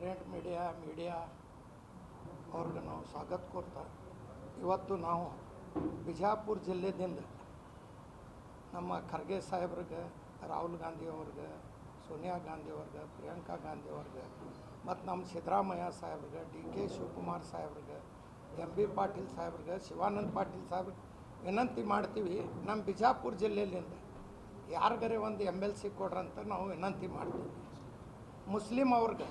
Print media media ಅವ್ರಿಗೆ ನಾವು ಸ್ವಾಗತ ಕೊಡ್ತಾ ಇವತ್ತು ನಾವು ಬಿಜಾಪುರ ಜಿಲ್ಲೆದಿಂದ ನಮ್ಮ ಖರ್ಗೆ ಸಾಹೇಬ್ರಿಗೆ, ರಾಹುಲ್ ಗಾಂಧಿ ಅವ್ರಿಗೆ, ಸೋನಿಯಾ ಗಾಂಧಿ ಅವ್ರಿಗೆ, ಪ್ರಿಯಾಂಕಾ ಗಾಂಧಿ ಅವ್ರಿಗೆ, ಮತ್ತು ನಮ್ಮ ಸಿದ್ದರಾಮಯ್ಯ ಸಾಹೇಬ್ರಿಗೆ, ಡಿ ಕೆ ಶಿವಕುಮಾರ್ ಸಾಹೇಬ್ರಿಗೆ, ಎಂ ಬಿ ಪಾಟೀಲ್ ಸಾಹೇಬ್ರಿಗೆ, ಶಿವಾನಂದ ಪಾಟೀಲ್ ಸಾಹೇಬ್ರಿಗೆ ವಿನಂತಿ ಮಾಡ್ತೀವಿ, ನಮ್ಮ ಬಿಜಾಪುರ ಜಿಲ್ಲೆಯಿಂದ ಯಾರಿಗರೆ ಒಂದು ಎಂ ಎಲ್ ಸಿ ಕೊಡ್ರಂತ ನಾವು ವಿನಂತಿ ಮಾಡ್ತೀವಿ. ಮುಸ್ಲಿಂ ಅವ್ರಿಗೆ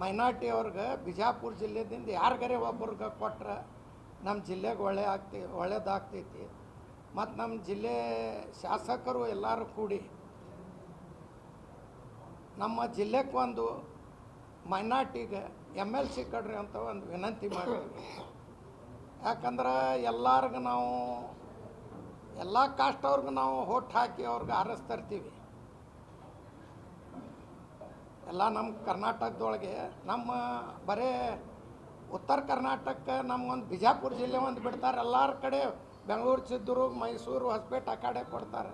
ಮೈನಾರ್ಟಿ ಅವ್ರಿಗೆ ಬಿಜಾಪುರ ಜಿಲ್ಲೆದಿಂದ ಯಾರಿಗಾರೆ ಒಬ್ಬರಿಗೆ ಕೊಟ್ರೆ ನಮ್ಮ ಜಿಲ್ಲೆಗೆ ಒಳ್ಳೆ ಆಗ್ತಿ, ಒಳ್ಳೇದಾಗ್ತೈತಿ. ಮತ್ತು ನಮ್ಮ ಜಿಲ್ಲೆ ಶಾಸಕರು ಎಲ್ಲರೂ ಕೂಡಿ ನಮ್ಮ ಜಿಲ್ಲೆಗೆ ಒಂದು ಮೈನಾರ್ಟಿಗೆ ಎಂ ಎಲ್ ಸಿ ಕಡ್ರಿ ಅಂತ ಒಂದು ವಿನಂತಿ ಮಾಡಿದ್ವಿ. ಯಾಕಂದ್ರೆ ಎಲ್ಲರಿಗೂ ನಾವು, ಎಲ್ಲ ಕಾಸ್ಟ್ ಅವ್ರಿಗೆ ನಾವು ಹೋಟ್ ಹಾಕಿ ಅವ್ರಿಗೆ ಆರಿಸ್ತರ್ತೀವಿ ಎಲ್ಲ ನಮ್ಮ ಕರ್ನಾಟಕದೊಳಗೆ ನಮ್ಮ ಬರೇ ಉತ್ತರ ಕರ್ನಾಟಕ ನಮ್ಗೊಂದು ಬಿಜಾಪುರ ಜಿಲ್ಲೆ ಒಂದು ಬಿಡ್ತಾರೆ. ಎಲ್ಲರ ಕಡೆ ಬೆಂಗಳೂರು ಸಿದ್ದೂರು ಮೈಸೂರು ಹೊಸಪೇಟೆ ಆ ಕಡೆ ಕೊಡ್ತಾರೆ.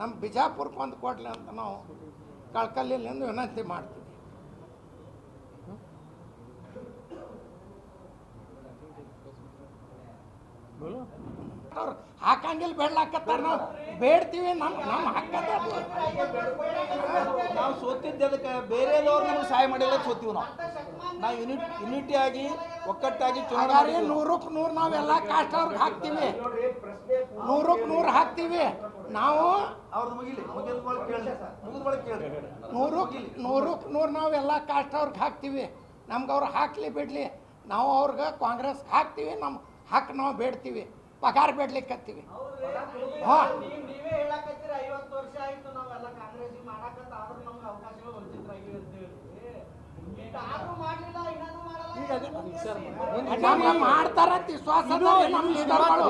ನಮ್ಮ ಬಿಜಾಪುರಕ್ಕೆ ಒಂದು ಕೊಡಲಿ ಅಂತ ನಾವು ಕಳ್ಕಲ್ಲಿಂದ ವಿನಂತಿ ಮಾಡ್ತೀವಿ. ಅವ್ರು ಹಾಕಂಗಿಲ್ಲ ಬೇಡ್ಲಾಕತ್ತಾರ ನಾವು ಬೇಡ್ತೀವಿ ನಮ್ಮ ನಮ್ಮ ಹಾಕತ್ತ. ನಾವು ಸೋತಿದ್ದೆ ಅದಕ್ಕೆ ಬೇರೆದವ್ರು ನಮ್ಗೆ ಸಹಾಯ ಮಾಡಿಲ್ಲ ಸೋತೀವಿ ನಾವು. ನಾವು ಯುನಿಟ್ ಯೂನಿಟಿ ಆಗಿ ಒಕ್ಕಟ್ಟಾಗಿ ಚುನಾವಣೆ. ನೂರಕ್ಕೆ ನೂರು ನಾವೆಲ್ಲ ಕಾಸ್ಟ್ ಅವ್ರಿಗೆ ಹಾಕ್ತೀವಿ. ನೂರಕ್ಕೆ ನೂರು ಹಾಕ್ತೀವಿ. ನಾವು ಅವ್ರದ್ದು ಮುಗಿಲಿ. ಕೇಳಿ ನೂರಕ್ಕೆ ನೂರಕ್ಕೆ ನೂರು ನಾವೆಲ್ಲ ಕಾಸ್ಟ್ ಅವ್ರಿಗೆ ಹಾಕ್ತೀವಿ. ನಮ್ಗೆ ಅವ್ರು ಹಾಕ್ಲಿ ಬಿಡ್ಲಿ. ನಾವು ಅವ್ರಿಗೆ ಕಾಂಗ್ರೆಸ್ ಹಾಕ್ತೀವಿ. ನಮ್ಮ ಹಾಕಿ ನಾವು ಬೇಡ್ತೀವಿ. ಪಗಾರ ಬೇಡ್ಲಿಕ್ಕತ್ತೀವಿ. ಹಾಂ. ನೀವ್ ನೀವೇ ಹೇಳಕತ್ತೀರ ಐವತ್ತು ವರ್ಷ ಆಯ್ತು ನಾವೆಲ್ಲ ಕಾಂಗ್ರೆಸ್ ಮಾಡಾಕತ್ತ ಆದ್ರೂ ನಮ್ಗೆ ಮಾಡ್ತಾರಂತ ವಿಶ್ವಾಸ ನಮ್ಮ ಲೀಡರ್ಗಳು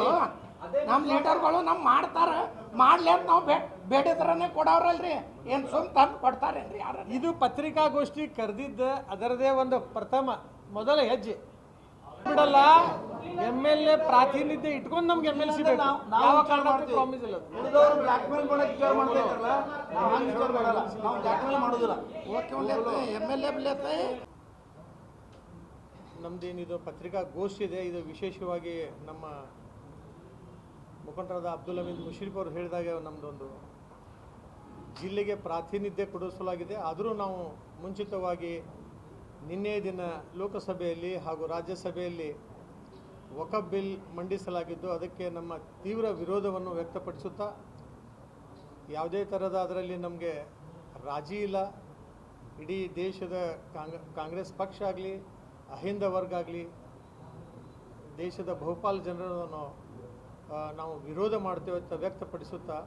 ನಮ್ಮ ಲೀಡರ್ಗಳು ನಮ್ಮ ಮಾಡ್ತಾರ. ಮಾಡ್ಲಿ ಅಂತ ನಾವು ಬೇಡದ್ರನೇ ಬೇಡಿದ್ರನೇ ಕೊಡವ್ರಲ್ರಿ. ಏನು ಸುಮ್ ತಂದು ಕೊಡ್ತಾರೇನ್ರಿ ಯಾರು ಇದು ಪತ್ರಿಕಾಗೋಷ್ಠಿ ಕರೆದಿದ್ದ ಅದರದೇ ಒಂದು ಪ್ರಥಮ ಮೊದಲ ಹೆಜ್ಜೆ. ಬಿಡಲ್ಲ. ಎಂ ಎಲ್ ಎ ಪ್ರಾತಿನಿಧ್ಯ ಇಟ್ಕೊಂಡು ನಮ್ಗೆ ಎಂ ಎಲ್ ಸಿ ಬೇಕು. ಯಾವ ಕಾರಣಕ್ಕೂ ಪ್ರಾಮಿಸ್ ಇಲ್ಲ. ಅದು. ಉಳಿದವರು ಬ್ಲ್ಯಾಕ್ ಮೇಲ್ ಮಾಡಕ್ ವಿಚಾರ ಮಾಡ್ತಾ ಇದ್ದಾರಲ್ಲ ನಾವು ಹಂಗೆ ವಿಚಾರ ಮಾಡಲ್ಲ. ನಾವು ಬ್ಲ್ಯಾಕ್ ಮೇಲ್ ಮಾಡೋದಿಲ್ಲ. ಓಕೆ ಎಂ ಎಲ್ ಎ ಬಿಲ್ಲತ್ತೆ ನಮ್ದೇನಿದು ಪತ್ರಿಕಾಗೋಷ್ಠಿ ಇದೆ. ಇದು ವಿಶೇಷವಾಗಿ ನಮ್ಮ ಮುಖಂಡರಾದ ಅಬ್ದುಲ್ ಹಮೀದ್ ಮುಷರೀಫ್ ಅವರು ಹೇಳಿದಾಗ ನಮ್ಮದೊಂದು ಜಿಲ್ಲೆಗೆ ಪ್ರಾತಿನಿಧ್ಯ ಕೊಡಿಸಲಾಗಿದೆ. ಆದರೂ ನಾವು ಮುಂಚಿತವಾಗಿ ನಿನ್ನೆ ದಿನ ಲೋಕಸಭೆಯಲ್ಲಿ ಹಾಗೂ ರಾಜ್ಯಸಭೆಯಲ್ಲಿ ವಕಫ್ ಬಿಲ್ ಮಂಡಿಸಲಾಗಿದ್ದು, ಅದಕ್ಕೆ ನಮ್ಮ ತೀವ್ರ ವಿರೋಧವನ್ನು ವ್ಯಕ್ತಪಡಿಸುತ್ತಾ, ಯಾವುದೇ ಥರದ ಅದರಲ್ಲಿ ನಮಗೆ ರಾಜಿ ಇಲ್ಲ. ಇಡೀ ದೇಶದ ಕಾಂಗ್, ಕಾಂಗ್ರೆಸ್ ಪಕ್ಷ ಆಗಲಿ, ಅಹಿಂದ ವರ್ಗ ಆಗಲಿ, ದೇಶದ ಬಹುಪಾಲು ಜನರನ್ನು ನಾವು ವಿರೋಧ ಮಾಡ್ತೇವೆ ಅಂತ ವ್ಯಕ್ತಪಡಿಸುತ್ತಾ,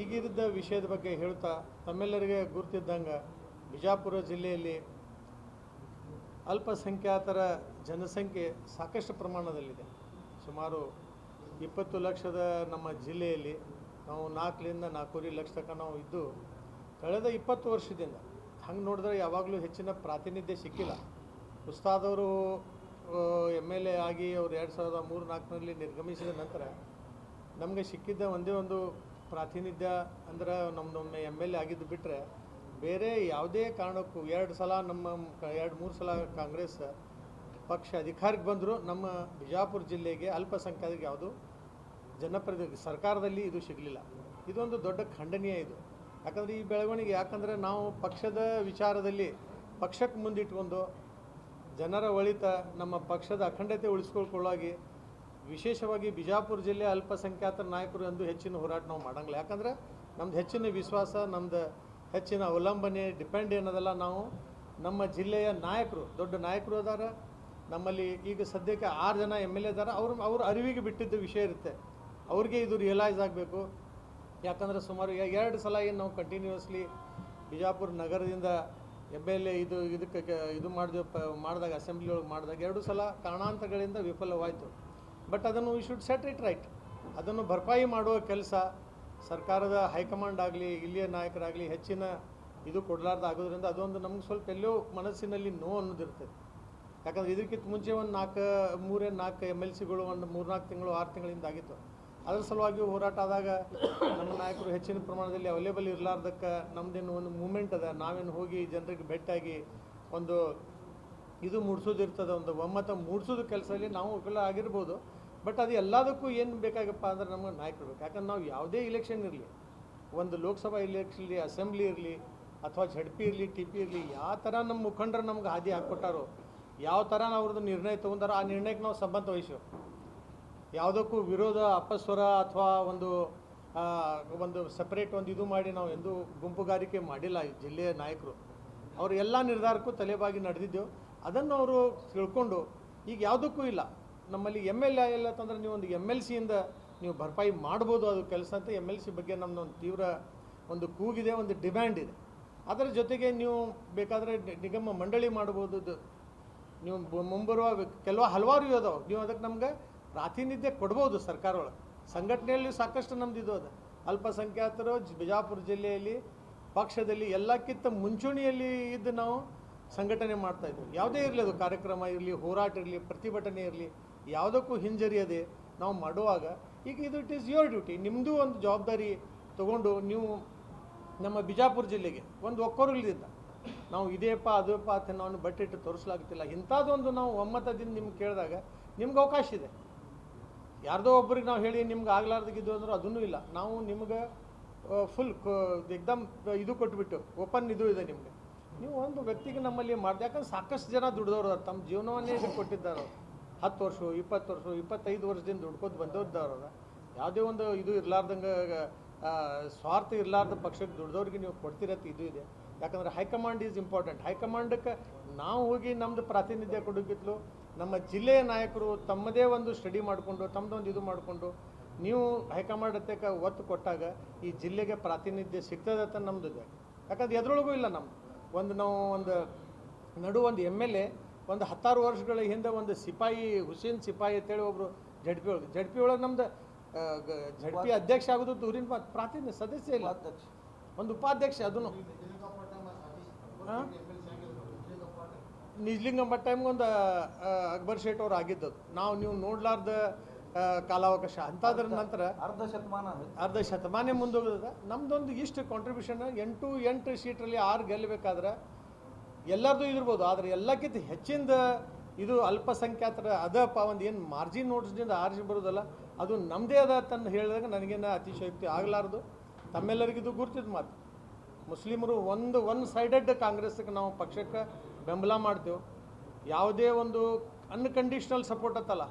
ಈಗಿದ್ದ ವಿಷಯದ ಬಗ್ಗೆ ಹೇಳ್ತಾ, ತಮ್ಮೆಲ್ಲರಿಗೆ ಗುರುತಿದ್ದಂಗೆ ಬಿಜಾಪುರ ಜಿಲ್ಲೆಯಲ್ಲಿ ಅಲ್ಪಸಂಖ್ಯಾತರ ಜನಸಂಖ್ಯೆ ಸಾಕಷ್ಟು ಪ್ರಮಾಣದಲ್ಲಿದೆ. ಸುಮಾರು ಇಪ್ಪತ್ತು ಲಕ್ಷದ ನಮ್ಮ ಜಿಲ್ಲೆಯಲ್ಲಿ ನಾವು ನಾಲ್ಕರಿಂದ ನಾಲ್ಕೂವರೆ ಲಕ್ಷ ತನಕ ನಾವು ಇದ್ದು, ಕಳೆದ ಇಪ್ಪತ್ತು ವರ್ಷದಿಂದ ಹಂಗೆ ನೋಡಿದ್ರೆ ಯಾವಾಗಲೂ ಹೆಚ್ಚಿನ ಪ್ರಾತಿನಿಧ್ಯ ಸಿಕ್ಕಿಲ್ಲ. ಉಸ್ತಾದವರು ಎಂ ಎಲ್ ಎ ಆಗಿ ಅವರು ಎರಡು ಸಾವಿರದ ಮೂರು ನಾಲ್ಕರಲ್ಲಿ ನಿರ್ಗಮಿಸಿದ ನಂತರ ನಮಗೆ ಸಿಕ್ಕಿದ್ದ ಒಂದೇ ಒಂದು ಪ್ರಾತಿನಿಧ್ಯ ಅಂದ್ರೆ ನಮ್ಮದೊಮ್ಮೆ ಎಂ ಎಲ್ ಎ ಆಗಿದ್ದು ಬಿಟ್ಟರೆ ಬೇರೆ ಯಾವುದೇ ಕಾರಣಕ್ಕೂ ಎರಡು ಸಲ ನಮ್ಮ ಎರಡು ಮೂರು ಸಲ ಕಾಂಗ್ರೆಸ್ ಪಕ್ಷ ಅಧಿಕಾರಕ್ಕೆ ಬಂದರೂ ನಮ್ಮ ಬಿಜಾಪುರ ಜಿಲ್ಲೆಗೆ ಅಲ್ಪಸಂಖ್ಯಾತರಿಗೆ ಯಾವುದು ಜನಪ್ರತಿನಿಧಿ ಸರ್ಕಾರದಲ್ಲಿ ಇದು ಸಿಗಲಿಲ್ಲ. ಇದೊಂದು ದೊಡ್ಡ ಖಂಡನೀಯ ಇದು. ಯಾಕಂದರೆ ಈ ಬೆಳವಣಿಗೆ ಯಾಕಂದರೆ ನಾವು ಪಕ್ಷದ ವಿಚಾರದಲ್ಲಿ ಪಕ್ಷಕ್ಕೆ ಮುಂದಿಟ್ಕೊಂಡು ಜನರ ಒಳಿತ, ನಮ್ಮ ಪಕ್ಷದ ಅಖಂಡತೆ ಉಳಿಸ್ಕೊಳ್ಕೊಳ್ಳಾಗಿ ವಿಶೇಷವಾಗಿ ಬಿಜಾಪುರ ಜಿಲ್ಲೆ ಅಲ್ಪಸಂಖ್ಯಾತರ ನಾಯಕರು ಎಂದು ಹೆಚ್ಚಿನ ಹೋರಾಟ ನಾವು ಮಾಡಂಗಿಲ್ಲ. ಯಾಕಂದರೆ ನಮ್ದು ಹೆಚ್ಚಿನ ವಿಶ್ವಾಸ, ನಮ್ದು ಹೆಚ್ಚಿನ ಅವಲಂಬನೆ ಡಿಪೆಂಡ್ ಏನದಲ್ಲ ನಾವು. ನಮ್ಮ ಜಿಲ್ಲೆಯ ನಾಯಕರು, ದೊಡ್ಡ ನಾಯಕರು ಅದಾರ. ನಮ್ಮಲ್ಲಿ ಈಗ ಸದ್ಯಕ್ಕೆ ಆರು ಜನ ಎಂ ಎಲ್ ಎ ಇದ್ದಾರೆ ಅವ್ರ ಅವ್ರ ಅರಿವಿಗೆ ಬಿಟ್ಟಿದ್ದ ವಿಷಯ ಇರುತ್ತೆ. ಅವ್ರಿಗೆ ಇದು ರಿಯಲೈಸ್ ಆಗಬೇಕು. ಯಾಕಂದರೆ ಸುಮಾರು ಎರಡು ಸಲ ಏನು ನಾವು ಕಂಟಿನ್ಯೂಸ್ಲಿ ಬಿಜಾಪುರ ನಗರದಿಂದ ಎಂ ಎಲ್ ಎ ಇದು, ಇದಕ್ಕೆ ಇದು ಮಾಡಿದ್ವಿ ಮಾಡಿದಾಗ ಅಸೆಂಬ್ಲಿ ಒಳಗೆ ಮಾಡಿದಾಗ ಎರಡು ಸಲ ಕಾರಣಾಂತರಗಳಿಂದ ವಿಫಲವಾಯಿತು. ಬಟ್ ಅದನ್ನು we should set it right ಅದನ್ನು ಭರ್ಪಾಯಿ ಮಾಡುವ ಕೆಲಸ ಸರ್ಕಾರದ ಹೈಕಮಾಂಡ್ ಆಗಲಿ, ಇಲ್ಲಿಯ ನಾಯಕರಾಗಲಿ ಹೆಚ್ಚಿನ ಇದು ಕೊಡಲಾರ್ದ ಆಗೋದ್ರಿಂದ ಅದೊಂದು ನಮ್ಗೆ ಸ್ವಲ್ಪ ಎಲ್ಲೋ ಮನಸ್ಸಿನಲ್ಲಿ ನೋವು ಅನ್ನೋದಿರ್ತದೆ ಯಾಕಂದ್ರೆ ಇದಕ್ಕಿಂತ ಮುಂಚೆ ಒಂದು ನಾಲ್ಕು, ಮೂರೇ, ನಾಲ್ಕು ಎಂ ಎಲ್ ಸಿಗಳು ಒಂದು ಮೂರ್ನಾಲ್ಕು ತಿಂಗಳು, ಆರು ತಿಂಗಳಿಂದ ಆಗಿತ್ತು. ಅದರ ಸಲುವಾಗಿ ಹೋರಾಟ ಆದಾಗ ನಮ್ಮ ನಾಯಕರು ಹೆಚ್ಚಿನ ಪ್ರಮಾಣದಲ್ಲಿ ಅವೈಲೇಬಲ್ ಇರಲಾರ್ದಕ್ಕೆ ನಮ್ಮದೇನು ಒಂದು ಮೂಮೆಂಟ್ ಅದ. ನಾವೇನು ಹೋಗಿ ಜನರಿಗೆ ಭೇಟಿಯಾಗಿ ಒಂದು ಇದು ಮೂಡಿಸೋದಿರ್ತದೆ, ಒಂದು ಒಮ್ಮತ ಮೂಡಿಸೋದು ಕೆಲಸದಲ್ಲಿ ನಾವು ವಿಫಲ ಆಗಿರ್ಬೋದು. ಬಟ್ ಅದು ಎಲ್ಲದಕ್ಕೂ ಏನು ಬೇಕಾಗಪ್ಪ ಅಂದ್ರೆ ನಮಗೆ ನಾಯಕರು ಬೇಕು. ಯಾಕಂದ್ರೆ ನಾವು ಯಾವುದೇ ಇಲೆಕ್ಷನ್ ಇರಲಿ, ಒಂದು ಲೋಕಸಭಾ ಇಲೆಕ್ಷನ್ ಇರಲಿ ಅಸೆಂಬ್ಲಿ ಇರಲಿ, ಅಥವಾ ಝಡ್ ಪಿ ಇರಲಿ ಟಿ ಪಿ ಇರಲಿ, ಯಾವ ಥರ ನಮ್ಮ ಮುಖಂಡರು ನಮ್ಗೆ ಹಾದಿ ಹಾಕ್ಕೊಟ್ಟಾರೋ, ಯಾವ ಥರ ನಾವು ಅವ್ರದ್ದು ನಿರ್ಣಯ ತೊಗೊಂಡಾರೋ, ಆ ನಿರ್ಣಯಕ್ಕೆ ನಾವು ಸಂಬಂಧ ವಹಿಸೋ. ಯಾವುದಕ್ಕೂ ವಿರೋಧ, ಅಪಸ್ವರ ಅಥವಾ ಒಂದು ಒಂದು ಸಪ್ರೇಟ್ ಒಂದು ಇದು ಮಾಡಿ ನಾವು ಎಂದೂ ಗುಂಪುಗಾರಿಕೆ ಮಾಡಿಲ್ಲ ಜಿಲ್ಲೆಯ ನಾಯಕರು. ಅವರು ಎಲ್ಲ ನಿರ್ಧಾರಕ್ಕೂ ತಲೆಬಾಗಿ ನಡೆದಿದ್ದೆವು. ಅದನ್ನು ಅವರು ತಿಳ್ಕೊಂಡು, ಈಗ ಯಾವುದಕ್ಕೂ ಇಲ್ಲ. ನಮ್ಮಲ್ಲಿ ಎಂ ಎಲ್ ಎ ಎಲ್ಲ ತಂದರೆ ನೀವು ಒಂದು ಎಂ ಎಲ್ ಸಿಯಿಂದ ನೀವು ಭರ್ಪಾಯಿ ಮಾಡ್ಬೋದು ಅದು ಕೆಲಸ ಅಂತ ಎಂ ಎಲ್ ಸಿ ಬಗ್ಗೆ ನಮ್ಮದು ಒಂದು ತೀವ್ರ ಒಂದು ಕೂಗಿದೆ, ಒಂದು ಡಿಮ್ಯಾಂಡ್ ಇದೆ. ಅದರ ಜೊತೆಗೆ ನೀವು ಬೇಕಾದರೆ ನಿಗಮ ಮಂಡಳಿ ಮಾಡ್ಬೋದು. ನೀವು ಮುಂಬರುವ ಕೆಲವು ಹಲವಾರು ಇದಾವೆ ನೀವು ಅದಕ್ಕೆ ನಮ್ಗೆ ಪ್ರಾತಿನಿಧ್ಯ ಕೊಡ್ಬೋದು ಸರ್ಕಾರ ಒಳಗೆ. ಸಂಘಟನೆಯಲ್ಲಿ ಸಾಕಷ್ಟು ನಮ್ದು ಇದು ಅದ. ಅಲ್ಪಸಂಖ್ಯಾತರು ಬಿಜಾಪುರ ಜಿಲ್ಲೆಯಲ್ಲಿ ಪಕ್ಷದಲ್ಲಿ ಎಲ್ಲಕ್ಕಿಂತ ಮುಂಚೂಣಿಯಲ್ಲಿ ಇದ್ದು ನಾವು ಸಂಘಟನೆ ಮಾಡ್ತಾ ಇದ್ವಿ. ಯಾವುದೇ ಇರಲಿ ಅದು ಕಾರ್ಯಕ್ರಮ ಇರಲಿ, ಹೋರಾಟ ಇರಲಿ, ಪ್ರತಿಭಟನೆ ಇರಲಿ ಯಾವುದಕ್ಕೂ ಹಿಂಜರಿಯದೆ ನಾವು ಮಾಡುವಾಗ, ಈಗ ಇದು ಇಟ್ ಈಸ್ ಯುವರ್ ಡ್ಯೂಟಿ ನಿಮ್ಮದು ಒಂದು ಜವಾಬ್ದಾರಿ ತಗೊಂಡು ನೀವು ನಮ್ಮ ಬಿಜಾಪುರ ಜಿಲ್ಲೆಗೆ, ಒಂದು ಒಕ್ಕೊರಲಿದ್ದ ನಾವು ಇದೇಪ್ಪ ಅದಪ್ಪ ಅಂತ ನಾವು ಬಟ್ಟಿಟ್ಟು ತೋರಿಸ್ಲಾಗ್ತಿಲ್ಲ ಇಂಥದ್ದೊಂದು ನಾವು ಒಮ್ಮತದಿಂದ ನಿಮ್ಗೆ ಕೇಳಿದಾಗ ನಿಮ್ಗೆ ಅವಕಾಶ ಇದೆ. ಯಾರ್ದೋ ಒಬ್ರಿಗೆ ನಾವು ಹೇಳಿ ನಿಮ್ಗೆ ಆಗ್ಲಾರ್ದಿದ್ದು ಅಂದ್ರೆ ಅದನ್ನೂ ಇಲ್ಲ. ನಾವು ನಿಮ್ಗೆ ಫುಲ್ ಎಕ್ದಮ್ ಇದು ಕೊಟ್ಬಿಟ್ಟು ಓಪನ್ ಇದು ಇದೆ ನಿಮಗೆ. ನೀವು ಒಂದು ವ್ಯಕ್ತಿಗೆ ನಮ್ಮಲ್ಲಿ ಮಾಡಿದೆ, ಯಾಕಂದ್ರೆ ಸಾಕಷ್ಟು ಜನ ದುಡ್ದವ್ರು, ತಮ್ಮ ಜೀವನವನ್ನೇ ಕೊಟ್ಟಿದ್ದಾರೆ. ಹತ್ತು ವರ್ಷ, ಇಪ್ಪತ್ತು ವರ್ಷ, ಇಪ್ಪತ್ತೈದು ವರ್ಷದಿಂದ ದುಡ್ಕೋದು ಬಂದವ್ರದವ್ರು ಅದ. ಯಾವುದೇ ಒಂದು ಇದು ಇರ್ಲಾರ್ದಂಗೆ ಸ್ವಾರ್ಥ ಇರಲಾರ್ದ ಪಕ್ಷಕ್ಕೆ ದುಡ್ದವ್ರಿಗೆ ನೀವು ಕೊಡ್ತಿರತ್ತೆ ಇದು ಇದೆ. ಯಾಕಂದ್ರೆ ಹೈಕಮಾಂಡ್ ಈಸ್ ಇಂಪಾರ್ಟೆಂಟ್. ಹೈಕಮಾಂಡಕ್ಕೆ ನಾವು ಹೋಗಿ ನಮ್ಮದು ಪ್ರಾತಿನಿಧ್ಯ ಕೊಡೋಕ್ಕಿತ್ಲು ನಮ್ಮ ಜಿಲ್ಲೆಯ ನಾಯಕರು ತಮ್ಮದೇ ಒಂದು ಸ್ಟಡಿ ಮಾಡಿಕೊಂಡು ತಮ್ಮದೊಂದು ಇದು ಮಾಡಿಕೊಂಡು, ನೀವು ಹೈಕಮಾಂಡ್ ಹತ್ತಕ್ಕೆ ಒತ್ತು ಕೊಟ್ಟಾಗ ಈ ಜಿಲ್ಲೆಗೆ ಪ್ರಾತಿನಿಧ್ಯ ಸಿಗ್ತದೆ ಅಂತ ನಮ್ಮದು ಯಾಕಂದ್ರೆ ಎದ್ರೊಳಗೂ ಇಲ್ಲ ನಮ್ಮ ಒಂದು ನಾವು ಒಂದು, ನಡು ಒಂದು ಎಂ ಎಲ್ ಎ ಒಂದು ಹತ್ತಾರು ವರ್ಷಗಳ ಹಿಂದೆ ಒಂದು ಸಿಪಾಯಿ ಹುಸೇನ್ ಸಿಪಾಯಿ ಅಂತೇಳಿ ಒಬ್ಬರು ಜಡ್ ಪಿ ಒಳಗೆ. ಜಡ್ ಪಿ ಒಳಗೆ ನಮ್ದು ಜಡ್ ಪಿ ಅಧ್ಯಕ್ಷ ಆಗೋದು ದೂರಿನ ಮಾತು ಪ್ರಾತಿನಿಧ್ಯ ಸದಸ್ಯ ಇಲ್ಲ. ಒಂದು ಉಪಾಧ್ಯಕ್ಷ ಅದನ್ನು ನಿಜ್ಲಿಂಗಮ್ಮ ಟೈಮ್ಗೆ ಒಂದು ಅಕ್ಬರ್ ಶೇಟ್ ಅವ್ರು ಆಗಿದ್ದದು ನಾವು ನೀವು ನೋಡ್ಲಾರ್ದ ಕಾಲಾವಕಾಶ. ಅಂತಾದ್ರ ನಂತರ ಅರ್ಧ ಶತಮಾನ ಅರ್ಧ ಶತಮಾನ ಮುಂದೋಗದ ನಮ್ದೊಂದು ಇಷ್ಟು ಕಾಂಟ್ರಿಬ್ಯೂಷನ್ ಎಂಟು ಎಂಟು ಸೀಟ್ರಲ್ಲಿ ಆರು ಗೆಲ್ಲಬೇಕಾದ್ರೆ ಎಲ್ಲರದು ಇದಿರ್ಬೋದು, ಆದರೆ ಎಲ್ಲಕ್ಕಿಂತ ಹೆಚ್ಚಿಂದ ಇದು ಅಲ್ಪಸಂಖ್ಯಾತರ ಅದಪ್ಪ ಒಂದು ಏನು ಮಾರ್ಜಿನ್ ನೋಟ್ಸ್ನಿಂದ ಆರ್ಜಿ ಬರೋದಲ್ಲ, ಅದು ನಮ್ಮದೇ ಅದ ಅಂತ ಹೇಳಿದಾಗ ನನಗೇನು ಅತಿಶಯೋಕ್ತಿ ಆಗಲಾರ್ದು. ತಮ್ಮೆಲ್ಲರಿಗಿದು ಗುರ್ತಿದ್ ಮಾತು. ಮುಸ್ಲಿಮರು ಒಂದು ಒನ್ ಸೈಡೆಡ್ ಕಾಂಗ್ರೆಸ್ಗೆ ನಾವು ಪಕ್ಷಕ್ಕೆ ಬೆಂಬಲ ಮಾಡ್ತೇವೆ. ಯಾವುದೇ ಒಂದು ಅನ್ಕಂಡೀಷ್ನಲ್ ಸಪೋರ್ಟ್ ಅತ್ತಲ್ಲ.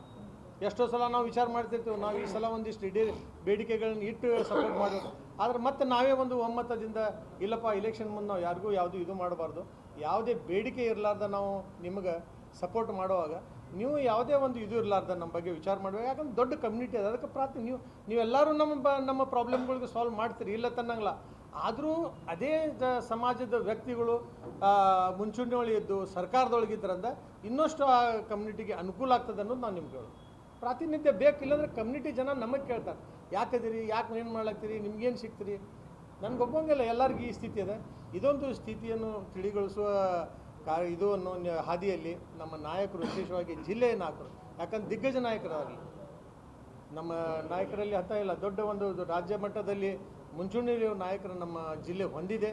ಎಷ್ಟೋ ಸಲ ನಾವು ವಿಚಾರ ಮಾಡ್ತಿರ್ತೇವೆ, ನಾವು ಈ ಸಲ ಒಂದಿಷ್ಟು ಇಡೀ ಬೇಡಿಕೆಗಳನ್ನ ಇಟ್ಟು ಸಪೋರ್ಟ್ ಮಾಡಬೇಕು. ಆದರೆ ಮತ್ತೆ ನಾವೇ ಒಂದು ಒಮ್ಮತದಿಂದ, ಇಲ್ಲಪ್ಪ ಇಲೆಕ್ಷನ್ ಮುಂದೆ ನಾವು ಯಾರಿಗೂ ಯಾವುದು ಇದು ಮಾಡಬಾರ್ದು. ಯಾವುದೇ ಬೇಡಿಕೆ ಇರಲಾರ್ದ ನಾವು ನಿಮಗೆ ಸಪೋರ್ಟ್ ಮಾಡುವಾಗ, ನೀವು ಯಾವುದೇ ಒಂದು ಇದು ಇರಲಾರ್ದ ನಮ್ಮ ಬಗ್ಗೆ ವಿಚಾರ ಮಾಡುವಾಗ, ಯಾಕಂದ್ರೆ ದೊಡ್ಡ ಕಮ್ಯುನಿಟಿ ಅದ. ಅದಕ್ಕೆ ಪ್ರಾರ್ಥನೆ, ನೀವು ನೀವೆಲ್ಲರೂ ನಮ್ಮ ಬ, ನಮ್ಮ ಪ್ರಾಬ್ಲಮ್ಗಳಿಗೆ ಸಾಲ್ವ್ ಮಾಡ್ತೀರಿ, ಇಲ್ಲ ತನ್ನಂಗಿಲ್ಲ ಆದರೂ ಅದೇ ಜ ಸಮಾಜದ ವ್ಯಕ್ತಿಗಳು ಮುಂಚೂಣಿ ಮುಂಚೂಣಿಯೊಳಗೆ ಇದ್ದು ಸರ್ಕಾರದೊಳಗಿದ್ರಂದ ಇನ್ನಷ್ಟು ಆ ಕಮ್ಯುನಿಟಿಗೆ ಅನುಕೂಲ ಆಗ್ತದೆ ಅನ್ನೋದು ನಾನು ನಿಮ್ಗೆ ಹೇಳೋದು. ಪ್ರಾತಿನಿಧ್ಯ ಇಲ್ಲಾಂದ್ರೆ ಕಮ್ಯುನಿಟಿ ಜನ ನಮಗೆ ಕೇಳ್ತಾರೆ. ಯಾಕದಿರಿ ಯಾಕೆ ಏನು ಮಾಡ್ಲಾಗ್ತೀರಿ ನಿಮ್ಗೇನು ಸಿಗ್ತೀರಿ? ನನಗೊಬ್ಬಂಗೆಲ್ಲ ಎಲ್ಲರಿಗೂ ಈ ಸ್ಥಿತಿ ಇದೆ ಇದೊಂದು ಸ್ಥಿತಿಯನ್ನು ತಿಳಿಗೊಳಿಸುವ ಕಾ, ಇದು ಅನ್ನೋ ಹಾದಿಯಲ್ಲಿ ನಮ್ಮ ನಾಯಕರು ವಿಶೇಷವಾಗಿ ಜಿಲ್ಲೆಯ ನಾಯಕರು, ಯಾಕಂದ್ರೆ ದಿಗ್ಗಜ ನಾಯಕರಾಗಲಿ. ನಮ್ಮ ನಾಯಕರಲ್ಲಿ ಹತ್ತ ಇಲ್ಲ, ದೊಡ್ಡ ಒಂದು ರಾಜ್ಯ ಮಟ್ಟದಲ್ಲಿ ಮುಂಚೂಣಿಯಲ್ಲಿ ನಾಯಕರು ನಮ್ಮ ಜಿಲ್ಲೆ ಹೊಂದಿದೆ.